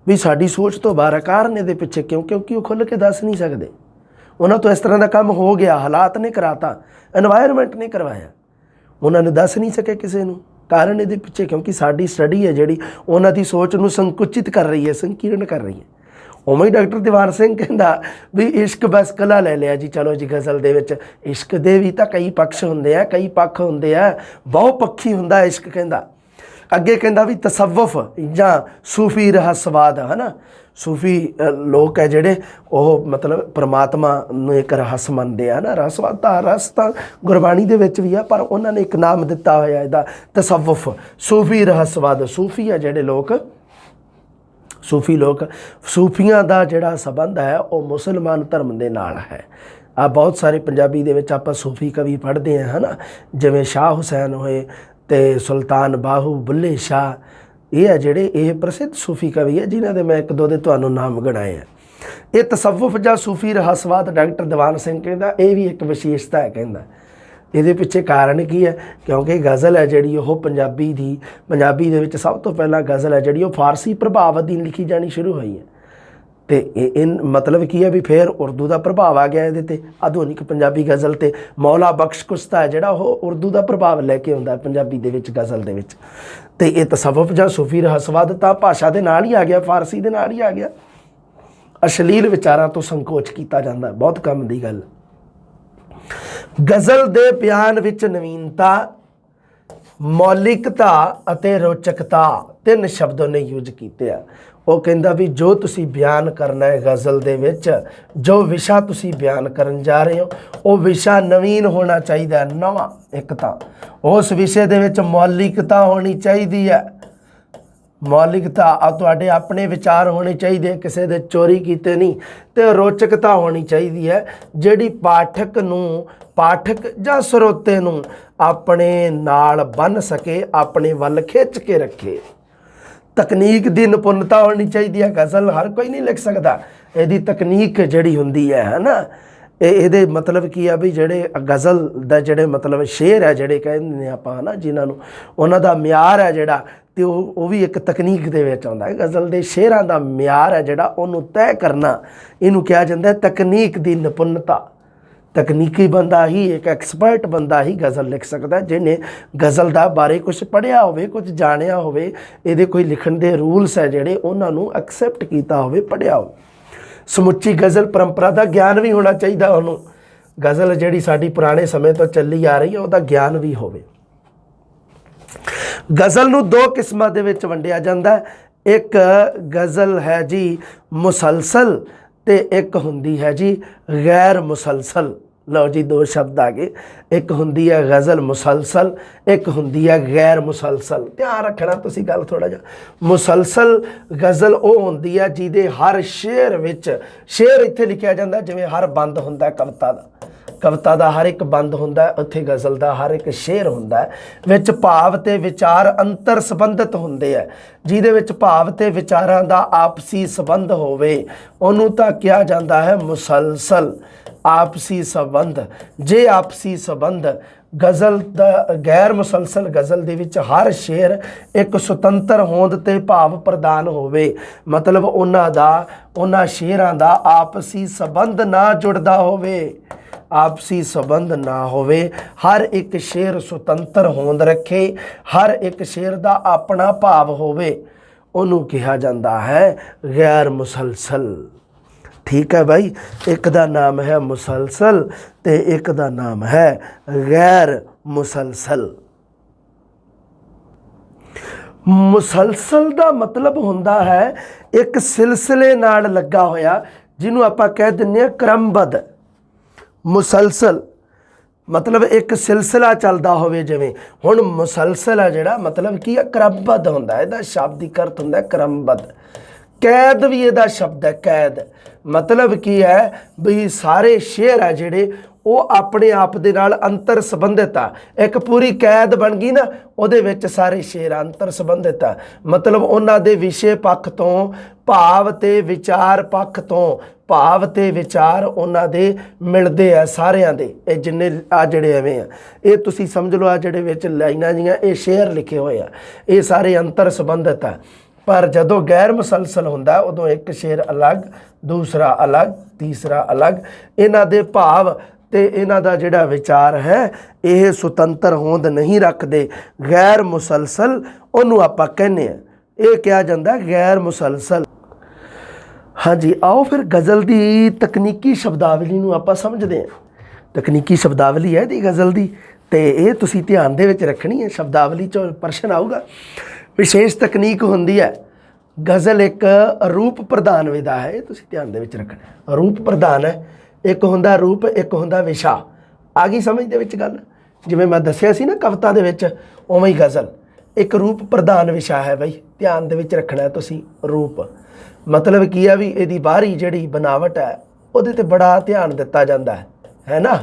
S1: ਵੀ ਸਾਡੀ ਸੋਚ ਤੋਂ ਬਾਹਰ ਆ, ਕਾਰਨ ਇਹਦੇ ਪਿੱਛੇ ਕਿਉਂ, ਕਿਉਂਕਿ ਉਹ ਖੁੱਲ੍ਹ ਕੇ ਦੱਸ ਨਹੀਂ ਸਕਦੇ। ਉਹਨਾਂ ਤੋਂ ਇਸ ਤਰ੍ਹਾਂ ਦਾ ਕੰਮ ਹੋ ਗਿਆ, ਹਾਲਾਤ ਨੇ ਕਰਾਤਾ এনवायरमेंट ਨੇ ਕਰਵਾਇਆ। ਉਹਨਾਂ ਨੇ ਦੱਸ ਨਹੀਂ ਸਕੇ ਕਿਸੇ ਨੂੰ, ਕਾਰਨ ਇਹਦੇ ਪਿੱਛੇ ਕਿਉਂਕਿ ਸਾਡੀ ਸਟੱਡੀ ਹੈ ਜਿਹੜੀ, ਉਹਨਾਂ ਦੀ ਸੋਚ ਨੂੰ ਸੰਕੁਚਿਤ ਕਰ ਰਹੀ ਹੈ ਸੰਕੀਰਣ ਕਰ ਰਹੀ ਹੈ। ਉਵੇਂ ਹੀ ਡਾਕਟਰ ਦੀਵਾਰ ਸਿੰਘ ਕਹਿੰਦਾ ਵੀ ਇਸ਼ਕ ਬਸ ਕਲਾ ਲੈ ਲਿਆ ਜੀ, ਚਲੋ ਜੀ ਗਜ਼ਲ ਦੇ ਵਿੱਚ। ਇਸ਼ਕ ਦੇ ਵੀ ਤਾਂ ਕਈ ਪੱਖ ਹੁੰਦੇ ਆ, ਕਈ ਪੱਖ ਹੁੰਦੇ ਆ। ਬਹੁ ਪੱਖੀ ਹੁੰਦਾ ਇਸ਼ਕ ਕਹਿੰਦਾ। ਅੱਗੇ ਕਹਿੰਦਾ ਵੀ ਤਸਵਫ, ਜਾਂ ਸੂਫੀ ਰਹੱਸਵਾਦ, ਹਨਾ? ਸੂਫੀ ਲੋਕ ਹੈ ਜਿਹੜੇ ਉਹ ਮਤਲਬ ਪ੍ਰਮਾਤਮਾ ਨੂੰ ਇੱਕ ਰਹੱਸ ਮੰਨਦੇ ਆ ਨਾ ਰਹੱਸਵਾਦ ਤਾਂ ਰਸ ਤਾਂ ਗੁਰਬਾਣੀ ਦੇ ਵਿੱਚ ਵੀ ਆ, ਪਰ ਉਹਨਾਂ ਨੇ ਇੱਕ ਨਾਮ ਦਿੱਤਾ ਹੋਇਆ ਇਹਦਾ, ਤਸਵਫ। ਸੂਫੀ ਰਹੱਸਵਾਦ, ਸੂਫੀ ਆ ਜਿਹੜੇ ਲੋਕ ਸੂਫੀ ਲੋਕ, ਸੂਫੀਆਂ ਦਾ ਜਿਹੜਾ ਸਬੰਧ ਹੈ, ਉਹ ਮੁਸਲਮਾਨ ਧਰਮ ਦੇ ਨਾਲ ਹੈ। ਆ ਬਹੁਤ ਸਾਰੇ ਪੰਜਾਬੀ ਦੇ ਵਿੱਚ ਆਪਾਂ ਸੂਫੀ ਕਵੀ ਪੜ੍ਹਦੇ ਆ ਹਨਾ? ਜਿਵੇਂ ਸ਼ਾਹ ਹੁਸੈਨ ਹੋਏ ਤੇ ਸੁਲਤਾਨ ਬਾਹੂ, ਬੁੱਲੇ ਸ਼ਾਹ। ਇਹ ਆ ਜਿਹੜੇ, ਇਹ ਪ੍ਰਸਿੱਧ ਸੂਫੀ ਕਵੀ ਹੈ ਜਿਨ੍ਹਾਂ ਦੇ ਮੈਂ ਇੱਕ ਦੋ ਦੇ ਤੁਹਾਨੂੰ ਨਾਮ ਗਣਾਏ ਆ। ਇਹ ਤਸਵੁਫ ਜਾਂ ਸੂਫੀ ਰਹੱਸਵਾਦ ਡਾਕਟਰ ਦੀਵਾਨ ਸਿੰਘ ਕਹਿੰਦਾ, ਇਹ ਵੀ ਇੱਕ ਵਿਸ਼ੇਸ਼ਤਾ ਹੈ, ਕਹਿੰਦਾ। ਇਹਦੇ ਪਿੱਛੇ ਕਾਰਨ ਕੀ ਹੈ? ਕਿਉਂਕਿ ਗਜ਼ਲ ਹੈ ਜਿਹੜੀ ਉਹ ਪੰਜਾਬੀ ਦੀ, ਪੰਜਾਬੀ ਦੇ ਵਿੱਚ ਸਭ ਤੋਂ ਪਹਿਲਾਂ ਗਜ਼ਲ ਹੈ ਜਿਹੜੀ ਉਹ ਫਾਰਸੀ ਪ੍ਰਭਾਵ ਅਧੀਨ ਲਿਖੀ ਜਾਣੀ ਸ਼ੁਰੂ ਹੋਈ ਹੈ। ਤੇ ਇਹ ਮਤਲਬ ਕੀ ਹੈ ਵੀ ਫਿਰ ਉਰਦੂ ਦਾ ਪ੍ਰਭਾਵ ਆ ਗਿਆ ਇਹਦੇ ਤੇ, ਆਧੁਨਿਕ ਪੰਜਾਬੀ ਗਜ਼ਲ ਤੇ। ਮੌਲਾ ਬਖਸ਼ ਕੁਸਤਾ ਹੈ ਜਿਹੜਾ ਉਹ ਉਰਦੂ ਦਾ ਪ੍ਰਭਾਵ ਲੈ ਕੇ ਆਉਂਦਾ ਪੰਜਾਬੀ ਦੇ ਵਿੱਚ, ਗਜ਼ਲ ਦੇ ਵਿੱਚ। ਤੇ ਇਹ ਤਸਵੁਫ ਜਾਂ ਸੂਫੀ ਰਹੱਸਵਾਦ ਤਾਂ ਭਾਸ਼ਾ ਦੇ ਨਾਲ ਹੀ ਆ ਗਿਆ, ਫਾਰਸੀ ਦੇ ਨਾਲ ਹੀ ਆ ਗਿਆ। ਅਸ਼ਲੀਲ ਵਿਚਾਰਾਂ ਤੋਂ ਸੰਕੋਚ ਕੀਤਾ ਜਾਂਦਾ ਬਹੁਤ ਕੰਮ ਦੀ ਗੱਲ। ਗਜ਼ਲ ਦੇ ਬਿਆਨ ਵਿੱਚ ਨਵੀਨਤਾ, ਮੌਲਿਕਤਾ ਅਤੇ ਰੋਚਕਤਾ ਤਿੰਨ ਸ਼ਬਦ ਨੇ ਯੂਜ਼ ਕੀਤੇ ਆ। ਉਹ ਕਹਿੰਦਾ ਵੀ ਜੋ ਤੁਸੀਂ ਬਿਆਨ ਕਰਨਾ ਹੈ ਗਜ਼ਲ ਦੇ ਵਿੱਚ, ਜੋ ਵਿਸ਼ਾ ਤੁਸੀਂ ਬਿਆਨ ਕਰਨ ਜਾ ਰਹੇ ਹੋ, ਉਹ ਵਿਸ਼ਾ ਨਵੀਨ ਹੋਣਾ ਚਾਹੀਦਾ ਨਵਾਂ, ਇੱਕ ਤਾਂ। ਉਸ ਵਿਸ਼ੇ ਦੇ ਵਿੱਚ ਮੌਲਿਕਤਾ ਹੋਣੀ ਚਾਹੀਦੀ ਹੈ। ਮੌਲਿਕਤਾ ਆ ਤੁਹਾਡੇ ਆਪਣੇ ਵਿਚਾਰ ਹੋਣੇ ਚਾਹੀਦੇ ਕਿਸੇ ਦੇ ਚੋਰੀ ਕੀਤੇ ਨਹੀਂ, ਤੇ ਰੋਚਕਤਾ ਹੋਣੀ ਚਾਹੀਦੀ ਹੈ, ਜਿਹੜੀ ਪਾਠਕ ਨੂੰ, ਪਾਠਕ ਜਾਂ ਸਰੋਤੇ ਨੂੰ ਆਪਣੇ ਨਾਲ ਬੰਨ ਸਕੇ, ਆਪਣੇ ਵੱਲ ਖਿੱਚ ਕੇ ਰੱਖੇ। ਤਕਨੀਕ ਦੀ ਨਿਪੁੰਨਤਾ ਹੋਣੀ ਚਾਹੀਦੀ ਹੈ, ਗਜ਼ਲ ਹਰ ਕੋਈ ਨਹੀਂ ਲਿਖ ਸਕਦਾ। ਇਹਦੀ ਤਕਨੀਕ ਜਿਹੜੀ ਹੁੰਦੀ ਹੈ ਹਨਾ ਇਹ ਇਹਦੇ ਮਤਲਬ ਕੀ ਆ ਵੀ ਜਿਹੜੇ ਗਜ਼ਲ ਦਾ ਜਿਹੜੇ ਮਤਲਬ ਸ਼ੇਰ ਹੈ, ਜਿਹੜੇ ਕਹਿੰਦੇ ਨੇ ਆਪਾਂ ਹਨਾ ਜਿਨ੍ਹਾਂ ਨੂੰ, ਉਹਨਾਂ ਦਾ ਮਿਆਰ ਹੈ ਜਿਹੜਾ ਤੇ ਉਹ ਉਹ ਵੀ ਇੱਕ ਤਕਨੀਕ ਦੇ ਵਿੱਚ ਆਉਂਦਾ ਹੈ। ਗਜ਼ਲ ਦੇ ਸ਼ੇਰਾਂ ਦਾ ਮਿਆਰ ਹੈ ਜਿਹੜਾ ਉਹਨੂੰ ਤੈਅ ਕਰਨਾ। ਇਹਨੂੰ ਕਿਹਾ ਜਾਂਦਾ ਤਕਨੀਕ ਦੀ ਨਿਪੁੰਨਤਾ। ਤਕਨੀਕੀ ਬੰਦਾ ਹੀ, ਇੱਕ ਐਕਸਪਰਟ ਬੰਦਾ ਹੀ ਗਜ਼ਲ ਲਿਖ ਸਕਦਾ ਜਿਹਨੇ ਗਜ਼ਲ ਦਾ ਬਾਰੇ ਕੁਝ ਪੜ੍ਹਿਆ ਹੋਵੇ ਕੁਝ ਜਾਣਿਆ ਹੋਵੇ, ਇਹਦੇ ਕੋਈ ਲਿਖਣ ਦੇ ਰੂਲਸ ਹੈ ਜਿਹੜੇ ਉਹਨਾਂ ਨੂੰ ਐਕਸੈਪਟ ਕੀਤਾ ਹੋਵੇ, ਪੜ੍ਹਿਆ ਹੋਵੇ। ਸਮੁੱਚੀ ਗਜ਼ਲ ਪਰੰਪਰਾ ਦਾ ਗਿਆਨ ਵੀ ਹੋਣਾ ਚਾਹੀਦਾ ਉਹਨੂੰ। ਗਜ਼ਲ ਜਿਹੜੀ ਸਾਡੀ ਪੁਰਾਣੇ ਸਮੇਂ ਤੋਂ ਚੱਲੀ ਆ ਰਹੀ ਹੈ, ਉਹਦਾ ਗਿਆਨ ਵੀ ਹੋਵੇ। ਗਜ਼ਲ ਨੂੰ ਦੋ ਕਿਸਮਾਂ ਦੇ ਵਿੱਚ ਵੰਡਿਆ ਜਾਂਦਾ ਹੈ। ਇੱਕ ਗਜ਼ਲ ਹੈ ਜੀ ਮੁਸਲਸਲ ਤੇ ਇੱਕ ਹੁੰਦੀ ਹੈ ਜੀ ਗੈਰ ਮੁਸਲਸਲ। ਲਓ ਜੀ ਦੋ ਸ਼ਬਦ ਆ ਗਏ। ਇੱਕ ਹੁੰਦੀ ਹੈ ਗਜ਼ਲ ਮੁਸਲਸਲ, ਇੱਕ ਹੁੰਦੀ ਹੈ ਗੈਰ ਮੁਸਲਸਲ। ਧਿਆਨ ਰੱਖਣਾ ਤੁਸੀਂ ਗੱਲ ਥੋੜਾ ਜਿਹਾ। ਮੁਸਲਸਲ ਗਜ਼ਲ ਉਹ ਹੁੰਦੀ ਹੈ ਜਿਹਦੇ ਹਰ ਸ਼ੇਰ ਵਿੱਚ, ਸ਼ੇਰ ਇੱਥੇ ਲਿਖਿਆ ਜਾਂਦਾ ਜਿਵੇਂ ਹਰ ਬੰਦ ਹੁੰਦਾ ਕਵਿਤਾ ਦਾ। ਕਵਿਤਾ ਦਾ ਹਰ ਇੱਕ ਬੰਦ ਹੁੰਦਾ ਹੈ, ਉੱਥੇ ਗਜ਼ਲ ਦਾ ਹਰ ਇੱਕ ਸ਼ੇਰ ਹੁੰਦਾ ਹੈ। ਵਿੱਚ ਭਾਵ ਤੇ ਵਿਚਾਰ ਅੰਤਰ ਸੰਬੰਧਿਤ ਹੁੰਦੇ ਆ ਜਿਹਦੇ ਵਿੱਚ ਭਾਵ ਤੇ ਵਿਚਾਰਾਂ ਦਾ ਆਪਸੀ ਸੰਬੰਧ ਹੋਵੇ, ਉਹਨੂੰ ਤਾਂ ਕਿਹਾ ਜਾਂਦਾ ਹੈ ਮੁਸਲਸਲ। ਆਪਸੀ ਸੰਬੰਧ। ਜੇ ਆਪਸੀ ਸੰਬੰਧ ਗਜ਼ਲ ਦਾ, ਗੈਰ ਮੁਸਲਸਲ ਗਜ਼ਲ ਦੇ ਵਿੱਚ ਹਰ ਸ਼ੇਰ ਇੱਕ ਸੁਤੰਤਰ ਹੋਂਦ ਤੇ ਭਾਵ ਪ੍ਰਦਾਨ ਹੋਵੇ। ਮਤਲਬ ਉਹਨਾਂ ਦਾ, ਉਹਨਾਂ ਸ਼ੇਰਾਂ ਦਾ ਆਪਸੀ ਸੰਬੰਧ ਨਾ ਜੁੜਦਾ ਹੋਵੇ। ਆਪਸੀ ਸੰਬੰਧ ਨਾ ਹੋਵੇ। ਹਰ ਇੱਕ ਸ਼ੇਰ ਸੁਤੰਤਰ ਹੋਂਦ ਰੱਖੇ, ਹਰ ਇੱਕ ਸ਼ੇਰ ਦਾ ਆਪਣਾ ਭਾਵ ਹੋਵੇ। ਉਹਨੂੰ ਕਿਹਾ ਜਾਂਦਾ ਹੈ ਗੈਰ ਮੁਸਲਸਲ। ਠੀਕ ਹੈ ਭਾਈ ਇੱਕ ਦਾ ਨਾਮ ਹੈ ਮੁਸਲਸਲ ਤੇ ਇੱਕ ਦਾ ਨਾਮ ਹੈ ਗੈਰ ਮੁਸਲਸਲ। ਮੁਸਲਸਲ ਦਾ ਮਤਲਬ ਹੁੰਦਾ ਹੈ ਇੱਕ ਸਿਲਸਿਲੇ ਨਾਲ ਲੱਗਾ ਹੋਇਆ, ਜਿਹਨੂੰ ਆਪਾਂ ਕਹਿ ਦਿੰਦੇ ਹਾਂ ਕ੍ਰਮਬੱਧ। ਮੁਸਲਸਲ ਮਤਲਬ ਇੱਕ ਸਿਲਸਿਲਾ ਚੱਲਦਾ ਹੋਵੇ ਜਿਵੇਂ। ਹੁਣ ਮੁਸਲਸਲ ਹੈ ਜਿਹੜਾ, ਮਤਲਬ ਕੀ ਹੈ ਕ੍ਰਮਬੱਧ ਹੁੰਦਾ ਇਹਦਾ ਸ਼ਾਬਦਿਕ ਅਰਥ ਹੁੰਦਾ ਹੈ ਕ੍ਰਮਬੱਧ। ਕੈਦ ਵੀ ਇਹਦਾ ਸ਼ਬਦ ਹੈ, ਕੈਦ। ਮਤਲਬ ਕੀ ਹੈ ਵੀ ਸਾਰੇ ਸ਼ੇਰ ਆ ਜਿਹੜੇ, ਉਹ ਆਪਣੇ ਆਪ ਦੇ ਨਾਲ ਅੰਤਰ ਸੰਬੰਧਿਤ ਆ। ਇੱਕ ਪੂਰੀ ਕੈਦ ਬਣ ਗਈ ਨਾ, ਉਹਦੇ ਵਿੱਚ ਸਾਰੇ ਸ਼ੇਰ ਅੰਤਰ ਸੰਬੰਧਿਤ ਆ। ਮਤਲਬ ਉਹਨਾਂ ਦੇ ਵਿਸ਼ੇ ਪੱਖ ਤੋਂ, ਭਾਵ ਤੇ ਵਿਚਾਰ ਪੱਖ ਤੋਂ, ਭਾਵ ਤੇ ਵਿਚਾਰ ਉਹਨਾਂ ਦੇ ਮਿਲਦੇ ਆ ਸਾਰਿਆਂ ਦੇ। ਇਹ ਜਿੰਨੇ ਆ ਜਿਹੜੇ ਐਵੇਂ ਆ। ਇਹ ਤੁਸੀਂ ਸਮਝ ਲਓ ਆ ਜਿਹੜੇ ਵਿੱਚ ਲਾਈਨਾਂ ਜੀਆਂ, ਇਹ ਸ਼ੇਰ ਲਿਖੇ ਹੋਏ ਆ। ਇਹ ਸਾਰੇ ਅੰਤਰ ਸੰਬੰਧਿਤ ਆ। ਪਰ ਜਦੋਂ ਗੈਰ ਮੁਸਲਸਲ ਹੁੰਦਾ, ਉਦੋਂ ਇੱਕ ਸ਼ੇਰ ਅਲੱਗ, ਦੂਸਰਾ ਅਲੱਗ, ਤੀਸਰਾ ਅਲੱਗ। ਇਹਨਾਂ ਦੇ ਭਾਵ ਤੇ ਇਹਨਾਂ ਦਾ ਜਿਹੜਾ ਵਿਚਾਰ ਹੈ, ਇਹ ਸੁਤੰਤਰ ਹੋਂਦ ਨਹੀਂ ਰੱਖਦੇ। ਗੈਰ ਮੁਸਲਸਲ ਉਹਨੂੰ ਆਪਾਂ ਕਹਿੰਦੇ ਆ ਇਹ ਕਿਹਾ ਜਾਂਦਾ ਗੈਰ ਮੁਸਲਸਲ। ਹਾਂਜੀ, ਆਓ ਫਿਰ ਗਜ਼ਲ ਦੀ ਤਕਨੀਕੀ ਸ਼ਬਦਾਵਲੀ ਨੂੰ ਆਪਾਂ ਸਮਝਦੇ ਹਾਂ। ਤਕਨੀਕੀ ਸ਼ਬਦਾਵਲੀ ਹੈ ਦੀ ਗਜ਼ਲ ਦੀ। ਤੇ ਇਹ ਤੁਸੀਂ ਧਿਆਨ ਦੇ ਵਿੱਚ ਰੱਖਣੀ ਹੈ, ਸ਼ਬਦਾਵਲੀ ਚੋਂ ਪ੍ਰਸ਼ਨ ਆਊਗਾ। ਵਿਸ਼ੇਸ਼ ਤਕਨੀਕ ਹੁੰਦੀ ਹੈ। ਗਜ਼ਲ ਇੱਕ ਰੂਪ ਪ੍ਰਧਾਨ ਵਿਧਾ ਹੈ, ਇਹ ਤੁਸੀਂ ਧਿਆਨ ਦੇ ਵਿੱਚ ਰੱਖਣਾ ਰੂਪ ਪ੍ਰਧਾਨ ਹੈ, ਇੱਕ ਹੁੰਦਾ ਰੂਪ, ਇੱਕ ਹੁੰਦਾ ਵਿਸ਼ਾ। ਆ ਗਈ ਸਮਝ ਦੇ ਵਿੱਚ ਗੱਲ? ਜਿਵੇਂ ਮੈਂ ਦੱਸਿਆ ਸੀ ਨਾ ਕਵਿਤਾ ਦੇ ਵਿੱਚ, ਉਵੇਂ ਹੀ ਗਜ਼ਲ। ਇੱਕ ਰੂਪ ਪ੍ਰਧਾਨ ਵਿਸ਼ਾ ਹੈ ਬਈ, ਧਿਆਨ ਦੇ ਵਿੱਚ ਰੱਖਣਾ ਤੁਸੀਂ ਰੂਪ। ਮਤਲਬ ਕੀ ਆ ਵੀ ਇਹਦੀ ਬਾਹਰੀ ਜਿਹੜੀ ਬਨਾਵਟ ਹੈ, ਉਹਦੇ ਤੇ ਬੜਾ ਧਿਆਨ ਦਿੱਤਾ ਜਾਂਦਾ ਹੈ। ਹੈ ਨਾ?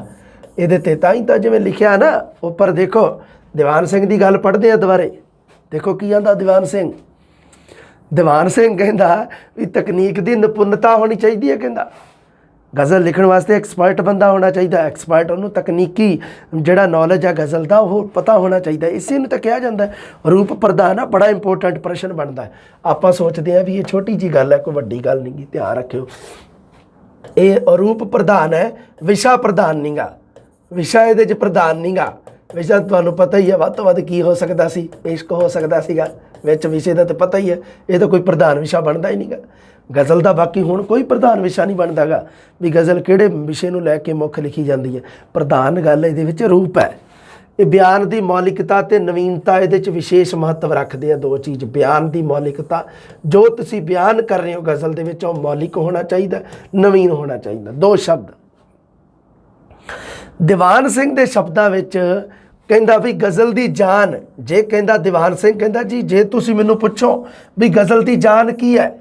S1: ਇਹਦੇ ਤੇ ਤਾਂ ਹੀ ਤਾਂ ਜਿਵੇਂ ਲਿਖਿਆ ਨਾ, ਉੱਪਰ ਦੇਖੋ, ਦੀਵਾਨ ਸਿੰਘ ਦੀ ਗੱਲ ਪੜ੍ਹਦੇ ਆ ਦੁਬਾਰੇ। ਦੇਖੋ ਕੀ ਆਂਦਾ ਦੀਵਾਨ ਸਿੰਘ? ਦੀਵਾਨ ਸਿੰਘ ਕਹਿੰਦਾ ਵੀ ਤਕਨੀਕ ਦੀ ਨਿਪੁੰਨਤਾ ਹੋਣੀ ਚਾਹੀਦੀ ਹੈ ਕਹਿੰਦਾ। ਗਜ਼ਲ ਲਿਖਣ ਵਾਸਤੇ ਐਕਸਪਰਟ ਬੰਦਾ ਹੋਣਾ ਚਾਹੀਦਾ ਐਕਸਪਰਟ ਉਹਨੂੰ ਤਕਨੀਕੀ ਜਿਹੜਾ ਨੌਲੇਜ ਆ ਗਜ਼ਲ ਦਾ ਉਹ ਪਤਾ ਹੋਣਾ ਚਾਹੀਦਾ, ਇਸੇ ਨੂੰ ਤਾਂ ਕਿਹਾ ਜਾਂਦਾ ਰੂਪ ਪ੍ਰਧਾਨ ਆ, ਬੜਾ ਇੰਪੋਰਟੈਂਟ ਪ੍ਰਸ਼ਨ ਬਣਦਾ ਆਪਾਂ ਸੋਚਦੇ ਆ ਵੀ ਇਹ ਛੋਟੀ ਜੀ ਗੱਲ ਹੈ, ਕੋਈ ਵੱਡੀ ਗੱਲ ਨਹੀਂ ਗੀ, ਧਿਆਨ ਰੱਖਿਓ। ਇਹ ਰੂਪ ਪ੍ਰਧਾਨ ਹੈ, ਵਿਸ਼ਾ ਪ੍ਰਧਾਨ ਨਹੀਂਗਾ ਵਿਸ਼ਾ ਇਹਦੇ ਚ ਪ੍ਰਧਾਨ ਨਹੀਂਗਾ ਵਿਸ਼ਾ, ਤੁਹਾਨੂੰ ਪਤਾ ਹੀ ਹੈ, ਵੱਧ ਤੋਂ ਵੱਧ ਕੀ ਹੋ ਸਕਦਾ ਸੀ, ਇਸ਼ਕ ਹੋ ਸਕਦਾ ਸੀਗਾ, ਵਿੱਚ ਵਿਸ਼ੇ ਦਾ ਤਾਂ ਪਤਾ ਹੀ ਹੈ, ਇਹ ਤਾਂ ਕੋਈ ਪ੍ਰਧਾਨ ਵਿਸ਼ਾ ਬਣਦਾ ਹੀ ਨਹੀਂਗਾ। ਗਜ਼ਲ ਦਾ ਬਾਕੀ ਹੁਣ ਕੋਈ ਪ੍ਰਧਾਨ ਵਿਸ਼ਾ ਨਹੀਂ ਬਣਦਾਗਾ, ਵੀ ਗਜ਼ਲ ਕਿਹੜੇ ਵਿਸ਼ੇ ਨੂੰ ਲੈ ਕੇ ਮੁੱਖ ਲਿਖੀ ਜਾਂਦੀ ਹੈ। ਪ੍ਰਧਾਨ ਗੱਲ ਇਹਦੇ ਵਿੱਚ ਰੂਪ ਹੈ। ਇਹ ਬਿਆਨ ਦੀ ਮੌਲਿਕਤਾ ਤੇ ਨਵੀਨਤਾ ਇਹਦੇ ਚ ਵਿਸ਼ੇਸ਼ ਮਹੱਤਵ ਰੱਖਦੇ ਆ ਦੋ ਚੀਜ਼, ਬਿਆਨ ਦੀ ਮੌਲਿਕਤਾ। ਜੋ ਤੁਸੀਂ ਬਿਆਨ ਕਰ ਰਹੇ ਹੋ ਗਜ਼ਲ ਦੇ ਵਿੱਚ, ਉਹ ਮੌਲਿਕ ਹੋਣਾ ਚਾਹੀਦਾ, ਨਵੀਨ ਹੋਣਾ ਚਾਹੀਦਾ, ਦੋ ਸ਼ਬਦ। ਦੀਵਾਨ ਸਿੰਘ ਦੇ ਸ਼ਬਦਾਂ ਵਿੱਚ ਕਹਿੰਦਾ ਵੀ ਗਜ਼ਲ ਦੀ ਜਾਨ, ਜੇ ਕਹਿੰਦਾ ਦੀਵਾਨ ਸਿੰਘ ਕਹਿੰਦਾ, ਜੀ, ਜੇ ਤੁਸੀਂ ਮੈਨੂੰ ਪੁੱਛੋ ਵੀ ਗਜ਼ਲ ਦੀ ਜਾਨ ਕੀ ਹੈ?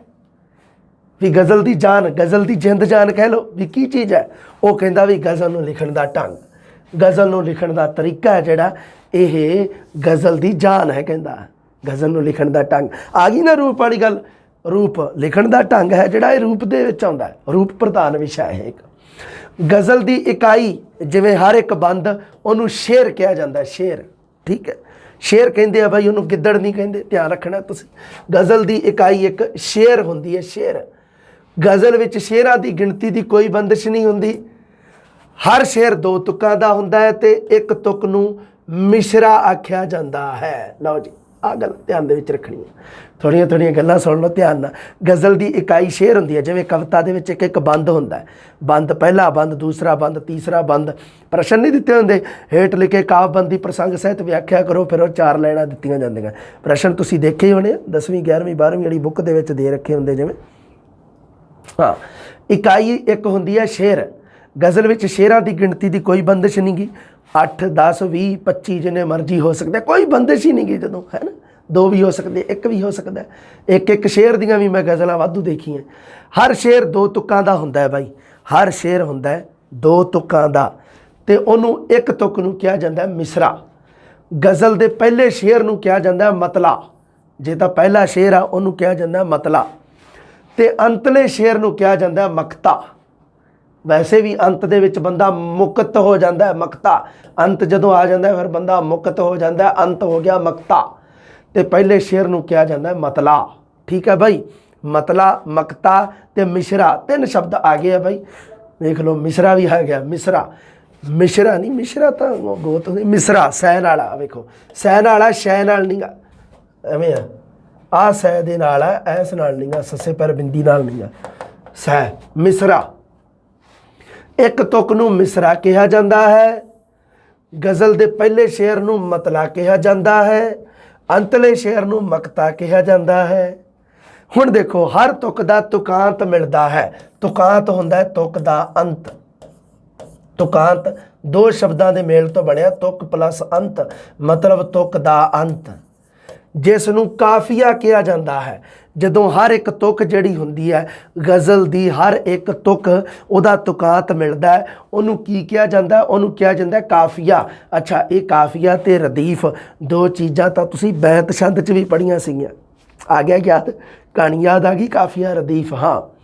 S1: ਵੀ ਗਜ਼ਲ ਦੀ ਜਾਨ, ਗਜ਼ਲ ਦੀ ਜਿੰਦ ਜਾਨ ਕਹਿ ਲਓ, ਵੀ ਕੀ ਚੀਜ਼ ਹੈ? ਉਹ ਕਹਿੰਦਾ ਵੀ ਗਜ਼ਲ ਨੂੰ ਲਿਖਣ ਦਾ ਢੰਗ, ਗਜ਼ਲ ਨੂੰ ਲਿਖਣ ਦਾ ਤਰੀਕਾ ਹੈ ਜਿਹੜਾ, ਇਹ ਗਜ਼ਲ ਦੀ ਜਾਨ ਹੈ ਕਹਿੰਦਾ, ਗਜ਼ਲ ਨੂੰ ਲਿਖਣ ਦਾ ਢੰਗ। ਆ ਗਈ ਨਾ ਰੂਪ ਵਾਲੀ ਗੱਲ, ਰੂਪ ਲਿਖਣ ਦਾ ਢੰਗ ਹੈ ਜਿਹੜਾ ਇਹ ਰੂਪ ਦੇ ਵਿੱਚ ਆਉਂਦਾ ਹੈ, ਰੂਪ ਪ੍ਰਧਾਨ ਵਿਸ਼ਾ ਹੈ ਇੱਕ। ਗਜ਼ਲ ਦੀ ਇਕਾਈ ਜਿਵੇਂ ਹਰ ਇੱਕ ਬੰਦ, ਉਹਨੂੰ ਸ਼ੇਰ ਕਿਹਾ ਜਾਂਦਾ, ਸ਼ੇਰ। ਠੀਕ ਹੈ? ਸ਼ੇਰ ਕਹਿੰਦੇ ਆ ਭਾਈ ਉਹਨੂੰ ਗਿੱਦੜ ਨਹੀਂ ਕਹਿੰਦੇ, ਧਿਆਨ ਰੱਖਣਾ ਤੁਸੀਂ। ਗਜ਼ਲ ਦੀ ਇਕਾਈ ਇੱਕ ਸ਼ੇਰ ਹੁੰਦੀ ਹੈ, ਸ਼ੇਰ। ਗਜ਼ਲ ਵਿੱਚ ਸ਼ੇਰਾਂ ਦੀ ਗਿਣਤੀ ਦੀ ਕੋਈ ਬੰਦਿਸ਼ ਨਹੀਂ ਹੁੰਦੀ। ਹਰ ਸ਼ੇਰ ਦੋ ਤੁਕਾਂ ਦਾ ਹੁੰਦਾ ਹੈ ਤੇ ਇੱਕ ਤੁਕ ਨੂੰ ਮਿਸ਼ਰਾ ਆਖਿਆ ਜਾਂਦਾ ਹੈ। ਲਓ ਜੀ। ਆ ਗੱਲ ਧਿਆਨ ਦੇ ਵਿੱਚ ਰੱਖਣੀ ਹੈ। ਥੋੜੀਆਂ ਥੋੜੀਆਂ ਗੱਲਾਂ ਸੁਣ ਲਓ ਧਿਆਨ ਨਾਲ। ਗਜ਼ਲ ਦੀ ਇਕਾਈ ਸ਼ੇਰ ਹੁੰਦੀ ਹੈ, ਜਿਵੇਂ ਕਵਿਤਾ ਦੇ ਵਿੱਚ ਇੱਕ ਇੱਕ ਬੰਦ ਹੁੰਦਾ ਹੈ। ਬੰਦ ਪਹਿਲਾ ਬੰਦ, ਦੂਸਰਾ ਬੰਦ, ਤੀਸਰਾ ਬੰਦ। ਪ੍ਰਸ਼ਨ ਨਹੀਂ ਦਿੱਤੇ ਹੁੰਦੇ। ਹੇਠ ਲਿਖੇ ਕਾਵਬੰਦ ਦੀ ਪ੍ਰਸੰਗ ਸਹਿਤ ਵਿਆਖਿਆ ਕਰੋ, ਫਿਰ ਉਹ ਚਾਰ ਲਾਈਨਾਂ ਦਿੱਤੀਆਂ ਜਾਂਦੀਆਂ। ਪ੍ਰਸ਼ਨ ਤੁਸੀਂ ਦੇਖੇ ਹੀ ਹੋਣੇ 10ਵੀਂ 11ਵੀਂ 12ਵੀਂ ਵਾਲੀ ਬੁੱਕ ਦੇ ਵਿੱਚ ਦੇ ਰੱਖੇ ਹੁੰਦੇ ਜਿਵੇਂ। ਹਾਂ, ਇਕਾਈ ਇੱਕ ਹੁੰਦੀ ਹੈ ਸ਼ੇਰ। ਗਜ਼ਲ ਵਿੱਚ ਸ਼ੇਰਾਂ ਦੀ ਗਿਣਤੀ ਦੀ ਕੋਈ ਬੰਦਿਸ਼ ਨਹੀਂ ਗੀ। 8 10 20 25 ਜਿੰਨੇ ਮਰਜ਼ੀ ਹੋ ਸਕਦੇ ਕੋਈ ਬੰਦਿਸ਼ ਹੀ ਨਹੀਂ ਗੀ ਜਦੋਂ, ਹੈ ਨਾ? ਦੋ ਵੀ ਹੋ ਸਕਦੇ, ਇੱਕ ਵੀ ਹੋ ਸਕਦਾ ਇੱਕ ਇੱਕ ਸ਼ੇਰ ਦੀਆਂ ਵੀ ਮੈਂ ਗਜ਼ਲਾਂ ਵਾਧੂ ਦੇਖੀਆਂ। ਹਰ ਸ਼ੇਰ ਦੋ ਤੁਕਾਂ ਦਾ ਹੁੰਦਾ ਹੈ ਬਾਈ। ਹਰ ਸ਼ੇਰ ਹੁੰਦਾ ਹੈ ਦੋ ਤੁਕਾਂ ਦਾ। ਤੇ ਉਹਨੂੰ ਇੱਕ ਤੁਕ ਨੂੰ ਕਿਹਾ ਜਾਂਦਾ ਮਿਸਰਾ। ਗਜ਼ਲ ਦੇ ਪਹਿਲੇ ਸ਼ੇਰ ਨੂੰ ਕਿਹਾ ਜਾਂਦਾ ਮਤਲਾ। ਜੇ ਤਾਂ ਪਹਿਲਾ ਸ਼ੇਰ ਆ, ਉਹਨੂੰ ਕਿਹਾ ਜਾਂਦਾ ਮਤਲਾ। ਤੇ ਅੰਤਲੇ ਸ਼ੇਰ ਨੂੰ ਕਿਹਾ ਜਾਂਦਾ ਹੈ ਮਕਤਾ। ਵੈਸੇ ਵੀ ਅੰਤ ਦੇ ਵਿੱਚ ਬੰਦਾ ਮੁਕਤ ਹੋ ਜਾਂਦਾ ਹੈ, ਮਕਤਾ। ਅੰਤ ਜਦੋਂ ਆ ਜਾਂਦਾ ਹੈ, ਫਿਰ ਬੰਦਾ ਮੁਕਤ ਹੋ ਜਾਂਦਾ ਹੈ, ਅੰਤ ਹੋ ਗਿਆ ਮਕਤਾ। ਤੇ ਪਹਿਲੇ ਸ਼ੇਰ ਨੂੰ ਕਿਹਾ ਜਾਂਦਾ ਹੈ ਮਤਲਾ। ਠੀਕ ਹੈ ਭਾਈ ਮਤਲਾ, ਮਕਤਾ ਤੇ ਮਿਸ਼ਰਾ। ਤਿੰਨ ਸ਼ਬਦ ਆ ਗਏ ਆ ਭਾਈ ਵੇਖ ਲਓ, ਮਿਸ਼ਰਾ ਵੀ ਆ ਗਿਆ, ਮਿਸ਼ਰਾ। ਮਿਸ਼ਰਾ ਨਹੀਂ, ਮਿਸ਼ਰਾ ਤਾਂ ਉਹ ਗੋਤ ਹੁੰਦੀ ਮਿਸਰਾ ਸੈ ਵਾਲਾ ਵੇਖੋ। ਸੈ ਵਾਲਾ ਸ਼ੈ ਨਾਲ ਨਹੀਂਗਾ ਐਵੇਂ ਆ। ਆ ਸੈ ਦੇ ਨਾਲ ਆ, ਐਸ ਨਾਲ ਨਹੀਂਗਾ ਸੱਸੇ ਪਰ ਬਿੰਦੀ ਨਾਲ ਨਹੀਂਗਾ ਸੈ ਮਿਸਰਾ। ਇੱਕ ਤੁਕ ਨੂੰ ਮਿਸਰਾ ਕਿਹਾ ਜਾਂਦਾ ਹੈ। ਗਜ਼ਲ ਦੇ ਪਹਿਲੇ ਸ਼ੇਰ ਨੂੰ ਮਤਲਾ ਕਿਹਾ ਜਾਂਦਾ ਹੈ। ਅੰਤਲੇ ਸ਼ੇਰ ਨੂੰ ਮਕਤਾ ਕਿਹਾ ਜਾਂਦਾ ਹੈ। ਹੁਣ ਦੇਖੋ, ਹਰ ਤੁਕ ਦਾ ਤੁਕਾਂਤ ਮਿਲਦਾ ਹੈ। ਤੁਕਾਂਤ ਹੁੰਦਾ ਹੈ ਤੁਕ ਦਾ ਅੰਤ। ਤੁਕਾਂਤ ਦੋ ਸ਼ਬਦਾਂ ਦੇ ਮੇਲ ਤੋਂ ਬਣਿਆ, ਤੁਕ ਪਲੱਸ ਅੰਤ, ਮਤਲਬ ਤੁਕ ਦਾ ਅੰਤ। ਜਿਸ ਨੂੰ ਕਾਫੀਆ ਕਿਹਾ ਜਾਂਦਾ ਹੈ। ਜਦੋਂ ਹਰ ਇੱਕ ਤੁਕ ਜਿਹੜੀ ਹੁੰਦੀ ਹੈ, ਗਜ਼ਲ ਦੀ ਹਰ ਇੱਕ ਤੁਕ ਉਹਦਾ ਤੁਕਾਤ ਮਿਲਦਾ ਹੈ। ਉਹਨੂੰ ਕੀ ਕਿਹਾ ਜਾਂਦਾ ਉਹਨੂੰ ਕਿਹਾ ਜਾਂਦਾ ਕਾਫੀਆ। ਅੱਛਾ, ਇਹ ਕਾਫੀਆ ਤੇ ਰਦੀਫ ਦੋ ਚੀਜ਼ਾਂ ਤਾਂ ਤੁਸੀਂ ਬੈਤ ਛੰਦ 'ਚ ਵੀ ਪੜ੍ਹੀਆਂ ਸੀਗੀਆਂ। ਆ ਗਿਆ ਯਾਦ ਕਹਾਣੀ ਯਾਦ ਆ ਗਈ? ਕਾਫੀਆ, ਰਦੀਫ, ਹਾਂ।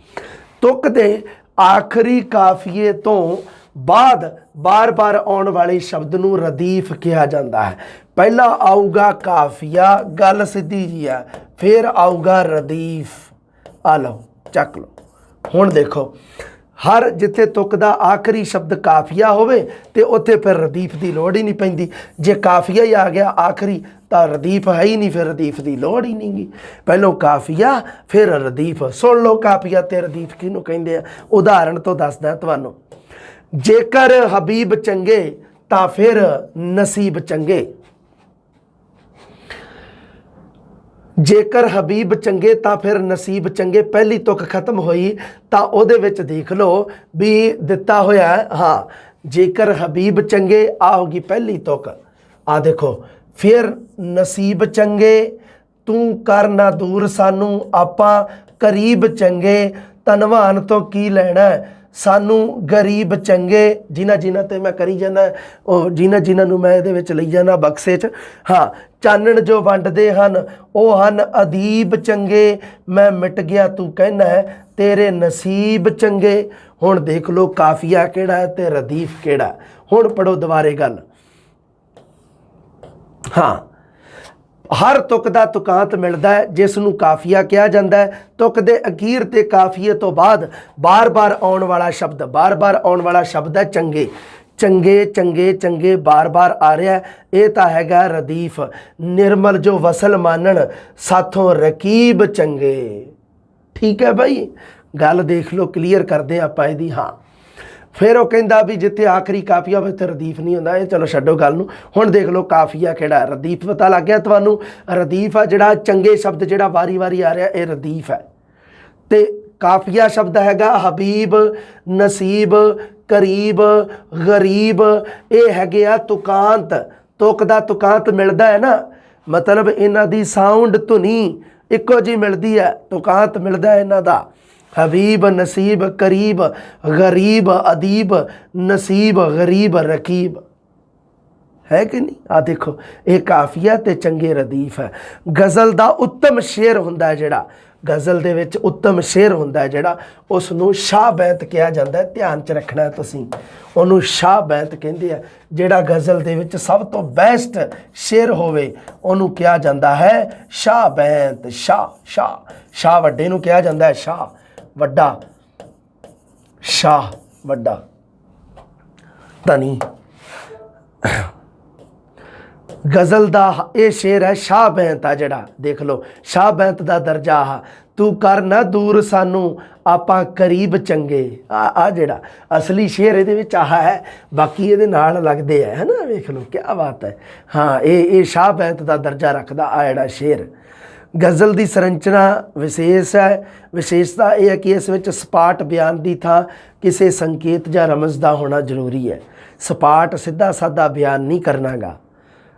S1: ਤੁਕ ਦੇ ਆਖਰੀ ਕਾਫੀਏ ਤੋਂ ਬਾਅਦ ਬਾਰ-ਬਾਰ ਆਉਣ ਵਾਲੇ ਸ਼ਬਦ ਨੂੰ ਰਦੀਫ ਕਿਹਾ ਜਾਂਦਾ ਹੈ। ਪਹਿਲਾਂ ਆਊਗਾ ਕਾਫੀਆ, ਗੱਲ ਸਿੱਧੀ ਜੀ ਆ, ਫਿਰ ਆਊਗਾ ਰਦੀਫ। ਆ ਲਓ, ਚੱਕ ਲਓ। ਹੁਣ ਦੇਖੋ, ਹਰ ਜਿੱਥੇ ਤੁਕ ਦਾ ਆਖਰੀ ਸ਼ਬਦ ਕਾਫੀਆ ਹੋਵੇ ਤੇ ਉੱਥੇ ਫਿਰ ਰਦੀਫ ਦੀ ਲੋੜ ਹੀ ਨਹੀਂ ਪੈਂਦੀ। ਜੇ ਕਾਫੀਆ ਹੀ ਆ ਗਿਆ ਆਖਰੀ, ਤਾਂ ਰਦੀਫ ਹੈ ਹੀ ਨਹੀਂ, ਫਿਰ ਰਦੀਫ ਦੀ ਲੋੜ ਹੀ ਨਹੀਂਗੀ। ਪਹਿਲੋਂ ਕਾਫੀਆ, ਫਿਰ ਰਦੀਫ। ਸੁਣ ਲਓ ਕਾਫੀਆ ਤੇ ਰਦੀਫ ਕਿਹਨੂੰ ਕਹਿੰਦੇ ਆ? ਉਦਾਹਰਣ ਤੋਂ ਦੱਸਦਾ ਤੁਹਾਨੂੰ। ਜੇਕਰ ਹਬੀਬ ਚੰਗੇ, ਤਾਂ ਫਿਰ ਨਸੀਬ ਚੰਗੇ। ਜੇਕਰ ਹਬੀਬ ਚੰਗੇ ਤਾਂ ਫਿਰ ਨਸੀਬ ਚੰਗੇ ਪਹਿਲੀ ਤੁਕ ਖਤਮ ਹੋਈ ਤਾਂ ਉਹਦੇ ਵਿੱਚ ਦੇਖ ਲਓ ਵੀ ਦਿੱਤਾ ਹੋਇਆ ਹਾਂ। ਜੇਕਰ ਹਬੀਬ ਚੰਗੇ, ਆ ਹੋਗੀ ਪਹਿਲੀ ਤੁਕ। ਆ ਦੇਖੋ, ਫਿਰ ਨਸੀਬ ਚੰਗੇ, ਤੂੰ ਕਰ ਨਾ ਦੂਰ ਸਾਨੂੰ, ਆਪਾਂ ਕਰੀਬ ਚੰਗੇ, ਧਨਵਾਨ ਤੋਂ ਕੀ ਲੈਣਾ ਸਾਨੂੰ ਗਰੀਬ ਚੰਗੇ ਜਿਨ੍ਹਾਂ ਜਿਨ੍ਹਾਂ ਤੇ ਮੈਂ ਕਰੀ ਜਾਂਦਾ, ਉਹ ਜਿਨ੍ਹਾਂ ਜਿਨ੍ਹਾਂ ਨੂੰ ਮੈਂ ਇਹਦੇ ਵਿੱਚ ਲਈ ਜਾਂਦਾ ਬਕਸੇ 'ਚ। ਹਾਂ, ਚਾਨਣ ਜੋ ਵੰਡਦੇ ਹਨ, ਉਹ ਹਨ ਅਦੀਬ ਚੰਗੇ। ਮੈਂ ਮਿਟ ਗਿਆ ਤੂੰ ਕਹਿਣਾ ਤੇਰੇ ਨਸੀਬ ਚੰਗੇ। ਹੁਣ ਦੇਖ ਲਓ ਕਾਫੀਆ ਕਿਹੜਾ ਹੈ ਤੇ ਰਦੀਫ ਕਿਹੜਾ ਹੁਣ ਪੜੋ ਦੁਬਾਰੇ ਗੱਲ। ਹਾਂ। ਹਰ ਤੁਕ ਦਾ ਤੁਕਾਂਤ ਮਿਲਦਾ ਹੈ, ਜਿਸ ਨੂੰ ਕਾਫੀਆ ਕਿਹਾ ਜਾਂਦਾ ਹੈ। ਤੁਕ ਦੇ ਅਖੀਰ ਤੇ ਕਾਫੀਏ ਤੋਂ ਬਾਅਦ ਬਾਰ-ਬਾਰ ਆਉਣ ਵਾਲਾ ਸ਼ਬਦ ਬਾਰ-ਬਾਰ ਆਉਣ ਵਾਲਾ ਸ਼ਬਦ ਹੈ ਚੰਗੇ। ਚੰਗੇ ਚੰਗੇ ਚੰਗੇ ਬਾਰ-ਬਾਰ ਆ ਰਿਹਾ ਇਹ ਤਾਂ ਹੈਗਾ ਰਦੀਫ, ਨਿਰਮਲ ਜੋ ਵਸਲ ਮਾਨਣ, ਸਾਥੋਂ ਰਕੀਬ ਚੰਗੇ। ਠੀਕ ਹੈ ਭਾਈ ਗੱਲ ਦੇਖ ਲਓ ਕਲੀਅਰ ਕਰਦੇ ਹਾਂ ਆਪਾਂ ਇਹਦੀ, ਹਾਂ। ਫਿਰ ਉਹ ਕਹਿੰਦਾ ਵੀ ਜਿੱਥੇ ਆਖਰੀ ਕਾਫੀਆ ਹੋਵੇ ਤੇ ਰਦੀਫ ਨਹੀਂ ਹੁੰਦਾ। ਇਹ ਚਲੋ ਛੱਡੋ ਗੱਲ ਨੂੰ। ਹੁਣ ਦੇਖ ਲਓ ਕਾਫੀਆ ਕਿਹੜਾ ਰਦੀਫ ਪਤਾ ਲੱਗ ਗਿਆ ਤੁਹਾਨੂੰ। ਰਦੀਫ ਆ ਜਿਹੜਾ ਚੰਗੇ ਸ਼ਬਦ ਜਿਹੜਾ ਵਾਰੀ-ਵਾਰੀ ਆ ਰਿਹਾ, ਇਹ ਰਦੀਫ ਹੈ। ਤੇ ਕਾਫੀਆ ਸ਼ਬਦ ਹੈਗਾ, ਹਬੀਬ, ਨਸੀਬ, ਕਰੀਬ, ਗਰੀਬ। ਇਹ ਹੈਗੇ ਆ ਤੁਕਾਂਤ। ਤੁਕ ਦਾ ਤੁਕਾਂਤ ਮਿਲਦਾ ਹੈ ਨਾ। ਮਤਲਬ ਇਹਨਾਂ ਦੀ ਸਾਊਂਡ ਧੁਨੀ ਇੱਕੋ ਜੀ ਮਿਲਦੀ ਹੈ। ਤੁਕਾਂਤ ਮਿਲਦਾ ਇਹਨਾਂ ਦਾ। ਹਬੀਬ, ਨਸੀਬ, ਕਰੀਬ, ਗਰੀਬ, ਅਦੀਬ, ਨਸੀਬ, ਗਰੀਬ, ਰਕੀਬ। ਹੈ ਕਿ ਨਹੀਂ? ਆ ਦੇਖੋ, ਇਹ ਕਾਫੀਆ ਤੇ ਚੰਗੇ ਰਦੀਫ ਹੈ। ਗਜ਼ਲ ਦਾ ਉੱਤਮ ਸ਼ੇਰ ਹੁੰਦਾ ਜਿਹੜਾ, ਗਜ਼ਲ ਦੇ ਵਿੱਚ ਉੱਤਮ ਸ਼ੇਰ ਹੁੰਦਾ ਜਿਹੜਾ ਉਸ ਨੂੰ ਸ਼ਾਹ ਬੈਂਤ ਕਿਹਾ ਜਾਂਦਾ ਧਿਆਨ 'ਚ ਰੱਖਣਾ ਤੁਸੀਂ। ਉਹਨੂੰ ਸ਼ਾਹ ਬੈਂਤ ਕਹਿੰਦੇ ਆ, ਜਿਹੜਾ ਗਜ਼ਲ ਦੇ ਵਿੱਚ ਸਭ ਤੋਂ ਬੈਸਟ ਸ਼ੇਰ ਹੋਵੇ, ਉਹਨੂੰ ਕਿਹਾ ਜਾਂਦਾ ਹੈ ਸ਼ਾਹ ਬੈਂਤ, ਸ਼ਾਹ ਸ਼ਾਹ। ਸ਼ਾਹ ਵੱਡੇ ਨੂੰ ਕਿਹਾ ਜਾਂਦਾ ਹੈ, ਸ਼ਾਹ। ਵੱਡਾ। ਸ਼ਾਹ ਵੱਡਾ। ਧਨੀ ਗਜ਼ਲ ਦਾ ਇਹ ਸ਼ੇਰ ਹੈ, ਸ਼ਾਹ ਬੈਂਤ ਆ ਜਿਹੜਾ। ਦੇਖ ਲਓ, ਸ਼ਾਹ ਬੈਂਤ ਦਾ ਦਰਜਾ ਆ। ਤੂੰ ਕਰ ਨਾ ਦੂਰ ਸਾਨੂੰ, ਆਪਾਂ ਕਰੀਬ ਚੰਗੇ। ਆ ਆ ਜਿਹੜਾ ਅਸਲੀ ਸ਼ੇਰ ਇਹਦੇ ਵਿੱਚ ਆਹ ਹੈ। ਬਾਕੀ ਇਹਦੇ ਨਾਲ ਲੱਗਦੇ ਆ, ਹੈਨਾ? ਵੇਖ ਲਓ ਕੀ ਬਾਤ ਹੈ। ਹਾਂ, ਇਹ ਇਹ ਸ਼ਾਹ ਬੈਂਤ ਦਾ ਦਰਜਾ ਰੱਖਦਾ ਆ ਜਿਹੜਾ ਸ਼ੇਰ। ਗਜ਼ਲ ਦੀ ਸੰਰਚਨਾ ਵਿਸ਼ੇਸ਼ ਹੈ। ਵਿਸ਼ੇਸ਼ਤਾ ਇਹ ਹੈ ਕਿ ਇਸ ਵਿੱਚ ਸਪਾਟ ਬਿਆਨ ਦੀ ਥਾਂ ਕਿਸੇ ਸੰਕੇਤ ਜਾਂ ਰਮਜ਼ ਦਾ ਹੋਣਾ ਜ਼ਰੂਰੀ ਹੈ। ਸਪਾਟ ਸਿੱਧਾ ਸਾਦਾ ਬਿਆਨ ਨਹੀਂ ਕਰਨਾਗਾ।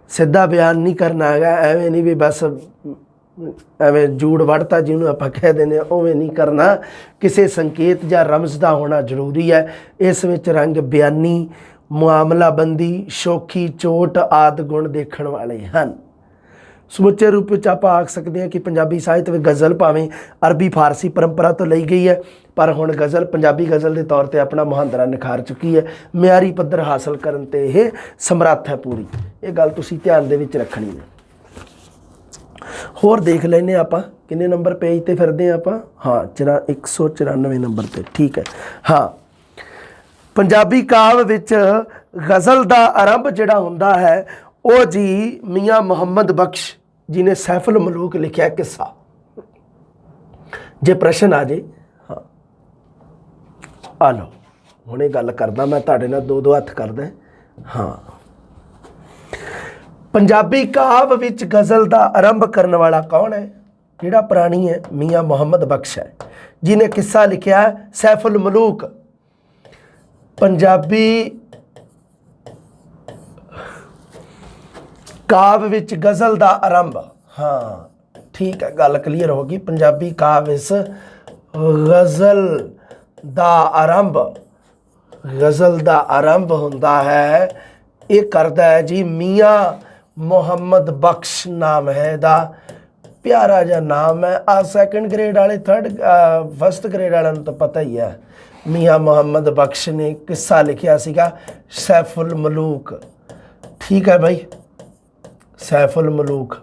S1: ਸਿੱਧਾ ਬਿਆਨ ਨਹੀਂ ਕਰਨਾ ਹੈਗਾ ਐਵੇਂ ਨਹੀਂ ਵੀ ਬਸ ਐਵੇਂ ਜੂੜ ਵੜਤਾ ਜਿਹਨੂੰ ਆਪਾਂ ਕਹਿ ਦਿੰਦੇ ਹਾਂ, ਉਵੇਂ ਨਹੀਂ ਕਰਨਾ। ਕਿਸੇ ਸੰਕੇਤ ਜਾਂ ਰਮਜ਼ ਦਾ ਹੋਣਾ ਜ਼ਰੂਰੀ ਹੈ। ਇਸ ਵਿੱਚ ਰੰਗ ਬਿਆਨੀ ਮੁਆਮਲਾਬੰਦੀ ਸ਼ੋਖੀ, ਚੋਟ ਆਦ ਗੁਣ ਦੇਖਣ ਵਾਲੇ ਹਨ। ਸਮੁੱਚੇ ਰੂਪ ਵਿੱਚ ਆਪਾਂ ਆਖ ਸਕਦੇ ਹਾਂ ਕਿ ਪੰਜਾਬੀ ਸਾਹਿਤ ਵਿੱਚ ਗਜ਼ਲ ਭਾਵੇਂ ਅਰਬੀ, ਫਾਰਸੀ ਪਰੰਪਰਾ ਤੋਂ ਲਈ ਗਈ ਹੈ, ਪਰ ਹੁਣ ਗਜ਼ਲ, ਪੰਜਾਬੀ ਗਜ਼ਲ ਦੇ ਤੌਰ ਤੇ ਆਪਣਾ ਮੁਹਾਂਦਰਾ ਨਿਖਾਰ ਚੁੱਕੀ ਹੈ। ਮਿਆਰੀ ਪੱਧਰ ਹਾਸਲ ਕਰਨ ਤੇ ਇਹ ਸਮਰੱਥ ਹੈ ਪੂਰੀ। ਇਹ ਗੱਲ ਤੁਸੀਂ ਧਿਆਨ ਦੇ ਵਿੱਚ ਰੱਖਣੀ ਹੈ। ਹੋਰ ਦੇਖ ਲੈਨੇ ਆਪਾਂ ਕਿੰਨੇ ਨੰਬਰ ਪੇਜ ਤੇ ਫਿਰਦੇ ਹਾਂ ਆਪਾਂ। ਹਾਂ, ਚਰਾ 194 ਨੰਬਰ ਤੇ, ਠੀਕ ਹੈ। ਹਾਂ, ਪੰਜਾਬੀ ਕਾਵ ਵਿੱਚ ਗਜ਼ਲ ਦਾ ਆਰੰਭ ਜਿਹੜਾ ਹੁੰਦਾ ਹੈ ਉਹ ਜੀ ਮੀਆਂ ਮੁਹੰਮਦ ਬਖਸ਼ ਜੀ ਨੇ ਸੈਫੁਲ ਮਲੂਕ ਲਿਖਿਆ ਕਿੱਸਾ। ਜੇ ਪ੍ਰਸ਼ਨ ਆ ਜੇ, ਹਾਂ। ਆ ਲਓ, ਹੁਣੇ ਗੱਲ ਕਰਦਾ ਮੈਂ ਤੁਹਾਡੇ ਨਾਲ ਦੋ ਦੋ ਹੱਥ ਕਰਦਾ ਹਾਂ। ਪੰਜਾਬੀ ਕਾਵ ਵਿੱਚ ਗਜ਼ਲ ਦਾ ਆਰੰਭ ਕਰਨ ਵਾਲਾ ਕੌਣ ਹੈ? ਜਿਹੜਾ ਪ੍ਰਾਣੀ ਹੈ? ਮੀਆਂ ਮੁਹੰਮਦ ਬਖਸ਼ ਹੈ, ਜਿਨੇ ਕਿੱਸਾ ਲਿਖਿਆ ਹੈ, ਸੈਫੁਲ ਮਲੂਕ। ਪੰਜਾਬੀ ਕਾਵ ਵਿੱਚ ਗਜ਼ਲ ਦਾ ਆਰੰਭ। ਹਾਂ, ਠੀਕ ਹੈ, ਗੱਲ ਕਲੀਅਰ ਹੋ ਗਈ। ਪੰਜਾਬੀ ਕਾਵ ਵਿੱਚ ਗਜ਼ਲ ਦਾ ਆਰੰਭ। ਗਜ਼ਲ ਦਾ ਆਰੰਭ ਹੁੰਦਾ ਹੈ, ਇਹ ਕਰਦਾ ਹੈ ਜੀ ਮੀਆਂ ਮੁਹੰਮਦ ਬਖਸ਼ ਨਾਮ ਹੈ ਇਹਦਾ। ਪਿਆਰਾ ਜਿਹਾ ਨਾਮ ਹੈ। ਆ ਸੈਕੰਡ ਗ੍ਰੇਡ ਵਾਲੇ ਥਰਡ ਫਸਟ ਗ੍ਰੇਡ ਵਾਲਿਆਂ ਨੂੰ ਤਾਂ ਪਤਾ ਹੀ ਹੈ। ਮੀਆਂ ਮੁਹੰਮਦ ਬਖਸ਼ ਨੇ ਕਿੱਸਾ ਲਿਖਿਆ ਸੀਗਾ, ਸੈਫੁਲ ਮਲੂਕ। ਠੀਕ ਹੈ ਭਾਈ ਸੈਫੁਲ ਮਲੂਕ।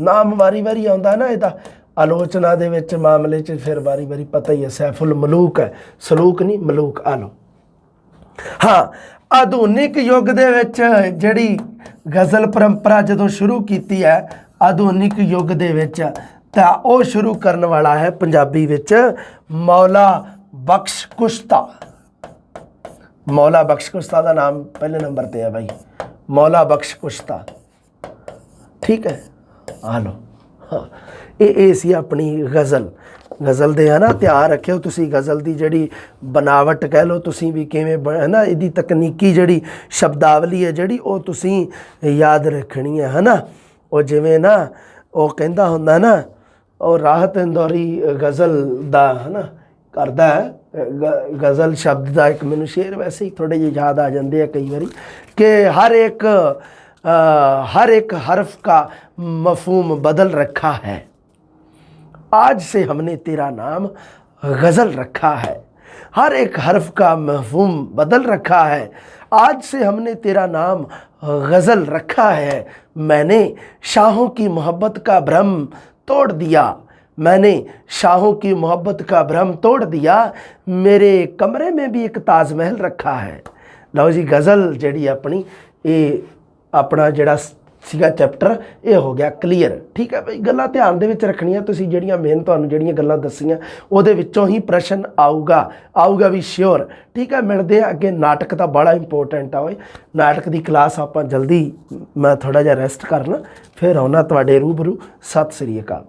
S1: ਨਾਮ ਵਾਰੀ-ਵਾਰੀ ਆਉਂਦਾ ਨਾ ਇਹਦਾ। ਆਲੋਚਨਾ ਦੇ ਵਿੱਚ ਮਾਮਲੇ 'ਚ ਫਿਰ ਵਾਰੀ-ਵਾਰੀ ਪਤਾ ਹੀ ਹੈ, ਸੈਫੁਲ ਮਲੂਕ ਹੈ। ਸਲੂਕ ਨਹੀਂ, ਮਲੂਕ ਆ ਲਓ ਹਾਂ, ਆਧੁਨਿਕ ਯੁੱਗ ਦੇ ਵਿੱਚ ਜਿਹੜੀ ਗਜ਼ਲ ਪਰੰਪਰਾ ਜਦੋਂ ਸ਼ੁਰੂ ਕੀਤੀ ਹੈ, ਆਧੁਨਿਕ ਯੁੱਗ ਦੇ ਵਿੱਚ, ਤਾਂ ਉਹ ਸ਼ੁਰੂ ਕਰਨ ਵਾਲਾ ਹੈ ਪੰਜਾਬੀ ਵਿੱਚ ਮੌਲਾ ਬਖਸ਼ ਕੁਸ਼ਤਾ। ਮੌਲਾ ਬਖਸ਼ ਕੁਸ਼ਤਾ ਦਾ ਨਾਮ ਪਹਿਲੇ ਨੰਬਰ ਤੇ ਹੈ ਭਾਈ ਮੌਲਾ ਬਖਸ਼ ਕੁਸ਼ਤਾ। ਠੀਕ ਹੈ? ਆ ਲਓ। ਹਾਂ। ਇਹ ਇਹ ਸੀ ਆਪਣੀ ਗਜ਼ਲ। ਗਜ਼ਲ ਦੇ ਹੈ ਨਾ, ਧਿਆਨ ਰੱਖਿਓ ਤੁਸੀਂ ਗਜ਼ਲ ਦੀ ਜਿਹੜੀ ਬਨਾਵਟ ਕਹਿ ਲਓ, ਤੁਸੀਂ ਵੀ ਕਿਵੇਂ ਬ- ਹੈ ਨਾ, ਇਹਦੀ ਤਕਨੀਕੀ ਜਿਹੜੀ ਸ਼ਬਦਾਵਲੀ ਹੈ ਜਿਹੜੀ, ਉਹ ਤੁਸੀਂ ਯਾਦ ਰੱਖਣੀ ਹੈ ਹੈ ਨਾ? ਉਹ ਜਿਵੇਂ ਨਾ, ਉਹ ਕਹਿੰਦਾ ਹੁੰਦਾ ਨਾ, ਉਹ ਰਾਹਤ ਇੰਦੌਰੀ ਗਜ਼ਲ ਦਾ, ਹੈ ਨਾ, ਕਰਦਾ ਹੈ। ਗਜ਼ਲ ਸ਼ਬਦ ਦਾ ਇੱਕ ਮੈਨੂੰ ਸ਼ੇਰ ਵੈਸੇ ਹੀ ਥੋੜੇ ਜਿਹੇ ਯਾਦ ਆ ਜਾਂਦੇ ਆ ਕਈ ਵਾਰੀ, ਕਿ ਹਰ ਇੱਕ आ, हर एक हर्फ का मफहम बदल रखा है। आज से हमने तेरा नाम गज़ल रखा है। हर एक हर्फ का महफूम बदल रखा है। आज से हमने तेरा नाम गज़ल रखा है। मैंने शाहों की मोहब्बत का भ्रम तोड़ दिया। मैंने शाहों की मोहब्बत का भ्रम तोड़ दिया। मेरे कमरे में भी एक ताजमहल रखा है। लो जी गज़ल जड़ी अपनी ये ਆਪਣਾ ਜਿਹੜਾ ਸੀਗਾ ਚੈਪਟਰ, ਇਹ ਹੋ ਗਿਆ ਕਲੀਅਰ। ਠੀਕ ਹੈ ਬਈ, ਗੱਲਾਂ ਧਿਆਨ ਦੇ ਵਿੱਚ ਰੱਖਣੀਆਂ, ਤੁਸੀਂ ਜਿਹੜੀਆਂ ਮੇਨ ਤੁਹਾਨੂੰ ਜਿਹੜੀਆਂ ਗੱਲਾਂ ਦੱਸੀਆਂ, ਉਹਦੇ ਵਿੱਚੋਂ ਹੀ ਪ੍ਰਸ਼ਨ ਆਊਗਾ। ਆਊਗਾ ਵੀ ਸ਼ਿਓਰ ਠੀਕ ਹੈ, ਮਿਲਦੇ ਆ ਅੱਗੇ। ਨਾਟਕ ਤਾਂ ਬੜਾ ਇੰਪੋਰਟੈਂਟ ਆ ਓਏ। ਨਾਟਕ ਦੀ ਕਲਾਸ ਆਪਾਂ ਜਲਦੀ, ਮੈਂ ਥੋੜਾ ਜਿਹਾ ਰੈਸਟ ਕਰਨਾ। ਫਿਰ ਆਉਣਾ ਤੁਹਾਡੇ ਰੂਬਰੂ। ਸਤਿ ਸ੍ਰੀ ਅਕਾਲ।